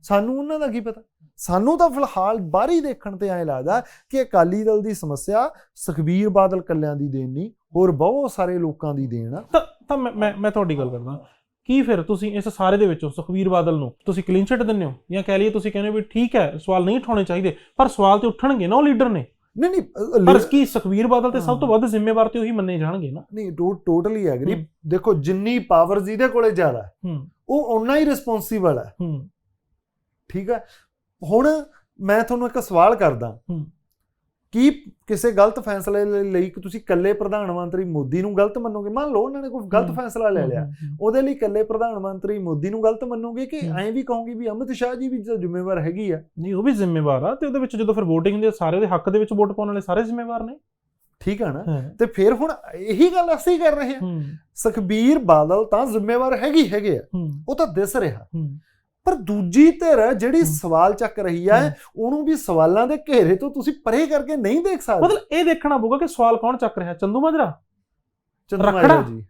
ਸਾਨੂੰ ਉਹਨਾਂ ਦਾ ਕੀ ਪਤਾ? ਸਾਨੂੰ ਤਾਂ ਫਿਲਹਾਲ ਬਾਹਰੀ ਦੇਖਣ ਤੇ ਐਂ ਲੱਗਦਾ ਕਿ ਅਕਾਲੀ ਦਲ ਦੀ ਸਮੱਸਿਆ ਸੁਖਬੀਰ ਬਾਦਲ ਕੱਲਿਆਂ ਦੀ ਦੇਣ ਨਹੀਂ ਹੋਰ ਬਹੁਤ ਸਾਰੇ ਲੋਕਾਂ ਦੀ ਦੇਣ ਆ। ਤਾਂ ਮੈਂ ਮੈਂ ਤੁਹਾਡੀ ਗੱਲ ਕਰਦਾ। ਕੀ ਫਿਰ ਤੁਸੀਂ ਇਸ ਸਾਰੇ ਦੇ ਵਿੱਚੋਂ ਸੁਖਵੀਰ ਬਾਦਲ ਨੂੰ ਤੁਸੀਂ ਕਲੀਨ ਚਿੱਟ ਦਿੰਦੇ ਹੋ? ਜਾਂ ਕਹਿ ਲਈਏ ਤੁਸੀਂ ਕਹਿੰਦੇ ਹੋ ਵੀ ਠੀਕ ਹੈ ਸਵਾਲ ਨਹੀਂ ਉਠਾਉਣੇ ਚਾਹੀਦੇ ਪਰ ਸਵਾਲ ਤੇ ਉੱਠਣਗੇ ਨਾ ਉਹ ਲੀਡਰ ਨੇ। ਨਹੀਂ ਨਹੀਂ ਪਰ ਕੀ ਸੁਖਵੀਰ ਬਾਦਲ ਤੇ ਸਭ ਤੋਂ। ਵੱਧ ਜ਼ਿੰਮੇਵਾਰ ਤੇ ਉਹੀ ਮੰਨੇ ਜਾਣਗੇ ਨਾ? ਨਹੀਂ ਟੋਟਲੀ ਐਗਰੀ। ਦੇਖੋ ਜਿੰਨੀ ਪਾਵਰ ਜਿਹਦੇ ਕੋਲੇ ਜ਼ਿਆਦਾ ਉਹ ਓਨਾ ਹੀ ਰਿਸਪੌਂਸੀਬਲ ਹੈ। ਠੀਕ ਹੈ? ਹੁਣ ਮੈਂ ਤੁਹਾਨੂੰ ਇੱਕ ਸਵਾਲ ਕਰਦਾ। ਕੀ ਕਿਸੇ ਗਲਤ ਫੈਸਲੇ ਲਈ- ਕਿ ਤੁਸੀਂ ਇਕੱਲੇ ਪ੍ਰਧਾਨ ਮੰਤਰੀ ਮੋਦੀ ਨੂੰ ਗਲਤ ਮੰਨੋਗੇ? ਮੰਨ ਲਓ ਉਹਨਾਂ ਨੇ ਕੋਈ ਗਲਤ। ਫੈਸਲਾ ਲੈ ਲਿਆ। ਉਹਦੇ ਲਈ ਇਕੱਲੇ ਪ੍ਰਧਾਨ ਮੰਤਰੀ ਮੋਦੀ ਨੂੰ ਗਲਤ ਮੰਨੋਗੇ ਕਿ। ਐਂ ਵੀ ਕਹੋਗੇ ਵੀ ਅਮਿਤ ਸ਼ਾਹ ਜੀ ਵੀ ਜ਼ਿੰਮੇਵਾਰ ਹੈਗੀ ਆ? ਨਹੀਂ ਉਹ ਵੀ ਜ਼ਿੰਮੇਵਾਰ ਆ ਤੇ ਉਹਦੇ ਵਿੱਚ ਜਦੋਂ ਫਿਰ VOTING ਹੁੰਦੀ ਆ ਸਾਰੇ ਉਹਦੇ ਹੱਕ ਦੇ ਵਿੱਚ ਵੋਟ ਪਾਉਣ ਵਾਲੇ ਸਾਰੇ ਜ਼ਿੰਮੇਵਾਰ ਨੇ। ਠੀਕ ਆ ਨਾ? ਤੇ ਫਿਰ ਹੁਣ ਇਹੀ ਗੱਲ ਅਸੀਂ ਕਰ ਰਹੇ ਹਾਂ। ਸੁਖਬੀਰ ਬਾਦਲ ਤਾਂ ਜ਼ਿੰਮੇਵਾਰ ਹੈਗੀ ਹੈਗੇ ਆ। ਉਹ ਤਾਂ ਦਿਸ ਰਿਹਾ। ਪਰ ਦੂਜੀ ਧਿਰ ਜਿਹੜੀ। ਸਵਾਲ ਚੱਕ ਰਹੀ ਹੈ। ਉਹਨੂੰ ਵੀ ਸਵਾਲਾਂ ਦੇ ਘੇਰੇ ਤੋਂ ਤੁਸੀਂ ਪਰੇ ਕਰਕੇ ਨਹੀਂ ਦੇਖ ਸਕਦੇ। ਮਤਲਬ ਇਹ ਦੇਖਣਾ ਪਊਗਾ ਕਿ ਸਵਾਲ ਕੌਣ ਚੱਕ ਰਿਹਾ ਚੰਦੂ ਮਾਜਰਾ? ਚੰਦੂ? ਮਾਜਰਾ ਜੀ।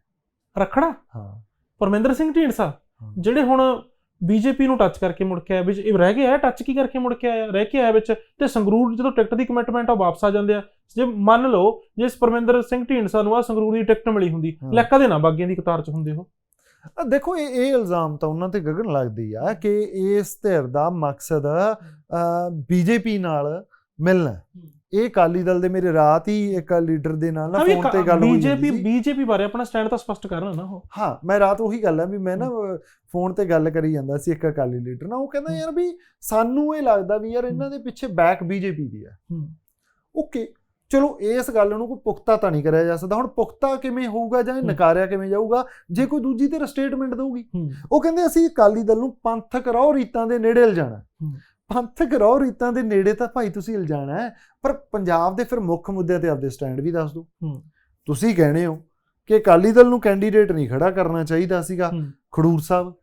ਰਖੜਾ? ਹਾਂ। ਪਰਮਿੰਦਰ ਸਿੰਘ ਢੀਂਡਸਾ। ਜਿਹੜੇ ਹੁਣ ਬੀਜੇਪੀ ਨੂੰ ਟੱਚ ਕਰਕੇ ਮੁੜ ਕੇ ਆਇਆ ਵਿੱਚ ਇਹ ਰਹਿ ਗਿਆ ਟੱਚ ਕੀ ਕਰਕੇ ਮੁੜ ਕੇ ਆਇਆ ਰਹਿ ਕੇ ਆਇਆ ਵਿੱਚ? ਤੇ ਸੰਗਰੂਰ ਜਦੋਂ ਟਿਕਟ ਦੀ ਕਮਿਟਮੈਂਟ ਆ ਵਾਪਸ ਆ ਜਾਂਦੇ ਆ। ਜੇ ਮੰਨ ਲਓ ਜੇ ਪਰਮਿੰਦਰ ਸਿੰਘ ਢੀਂਡਸਾ ਨੂੰ ਆ ਸੰਗਰੂਰ ਦੀ ਟਿਕਟ ਮਿਲੀ ਹੁੰਦੀ ਹਾਂ। ਲੈ ਕਦੇ ਨਾ ਬਾਗੀਆਂ ਦੀ ਕਤਾਰ ਚ ਹੁੰਦੇ ਉਹ। ਦੇਖੋ ਇਹ ਇਹ ਇਲਜ਼ਾਮ ਤਾਂ ਉਹਨਾਂ ਤੇ ਗਗਨ ਲੱਗਦੀ ਆ ਕਿ ਇਸ ਧਿਰ ਦਾ ਮਕਸਦ ਬੀਜੇਪੀ ਨਾਲ ਮਿਲਣਾ। ਇਹ ਅਕਾਲੀ ਦਲ ਦੇ ਮੇਰੇ ਰਾਤ ਹੀ ਇੱਕ ਲੀਡਰ ਦੇ ਨਾਲ ਨਾ ਫੋਨ ਤੇ ਗੱਲ ਹੋਈ ਬੀਜੇਪੀ। ਬੀਜੇਪੀ ਬਾਰੇ ਆਪਣਾ ਸਟੈਂਡ ਤਾਂ ਸਪਸ਼ਟ ਕਰਨ ਨਾ ਉਹ। ਹਾਂ ਮੈਂ ਰਾਤ ਉਹੀ ਗੱਲ ਹੈ ਵੀ ਮੈਂ ਨਾ ਫੋਨ ਤੇ ਗੱਲ ਕਰੀ ਜਾਂਦਾ ਸੀ ਇੱਕ ਅਕਾਲੀ ਲੀਡਰ ਨਾਲ। ਉਹ ਕਹਿੰਦਾ ਯਾਰ ਵੀ ਸਾਨੂੰ ਇਹ ਲੱਗਦਾ ਵੀ ਯਾਰ ਇਹਨਾਂ ਦੇ ਪਿੱਛੇ ਬੈਕ ਬੀਜੇਪੀ ਦੀ ਹੂੰ। ਓਕੇ ਚਲੋ ਇਸ ਗੱਲ ਨੂੰ ਕੋਈ ਪੁਖਤਾ ਤਾਂ ਨਹੀਂ ਕਰਿਆ ਜਾ ਸਕਦਾ। ਹੁਣ ਪੁਖਤਾ ਕਿਵੇਂ ਹੋਊਗਾ ਜਾਂ। ਨਕਾਰਿਆ ਕਿਵੇਂ ਜਾਊਗਾ? ਜੇ ਕੋਈ ਦੂਜੀ ਤੇ ਸਟੇਟਮੈਂਟ ਦਊਗੀ। ਉਹ ਕਹਿੰਦੇ ਅਸੀਂ ਅਕਾਲੀ ਦਲ ਨੂੰ ਪੰਥਕ ਰੌ ਰੀਤਾਂ ਦੇ ਨੇੜੇ ਲਿਜਾਣਾ। ਪੰਥਕ ਰੌ ਰੀਤਾਂ ਦੇ ਨੇੜੇ ਤਾਂ ਭਾਈ ਤੁਸੀਂ ਲਿਜਾਣਾ ਹੈ ਪਰ ਪੰਜਾਬ ਦੇ ਫਿਰ ਮੁੱਖ ਮੁੱਦਿਆਂ ਤੇ ਆਪਦੇ ਸਟੈਂਡ ਵੀ ਦੱਸ ਦਿਓ। ਤੁਸੀਂ ਕਹਿੰਦੇ ਹੋ ਕਿ ਅਕਾਲੀ ਦਲ ਨੂੰ ਕੈਂਡੀਡੇਟ ਨਹੀਂ ਖੜਾ ਕਰਨਾ ਚਾਹੀਦਾ ਸੀਗਾ। ਖਡੂਰ ਸਾਹਿਬ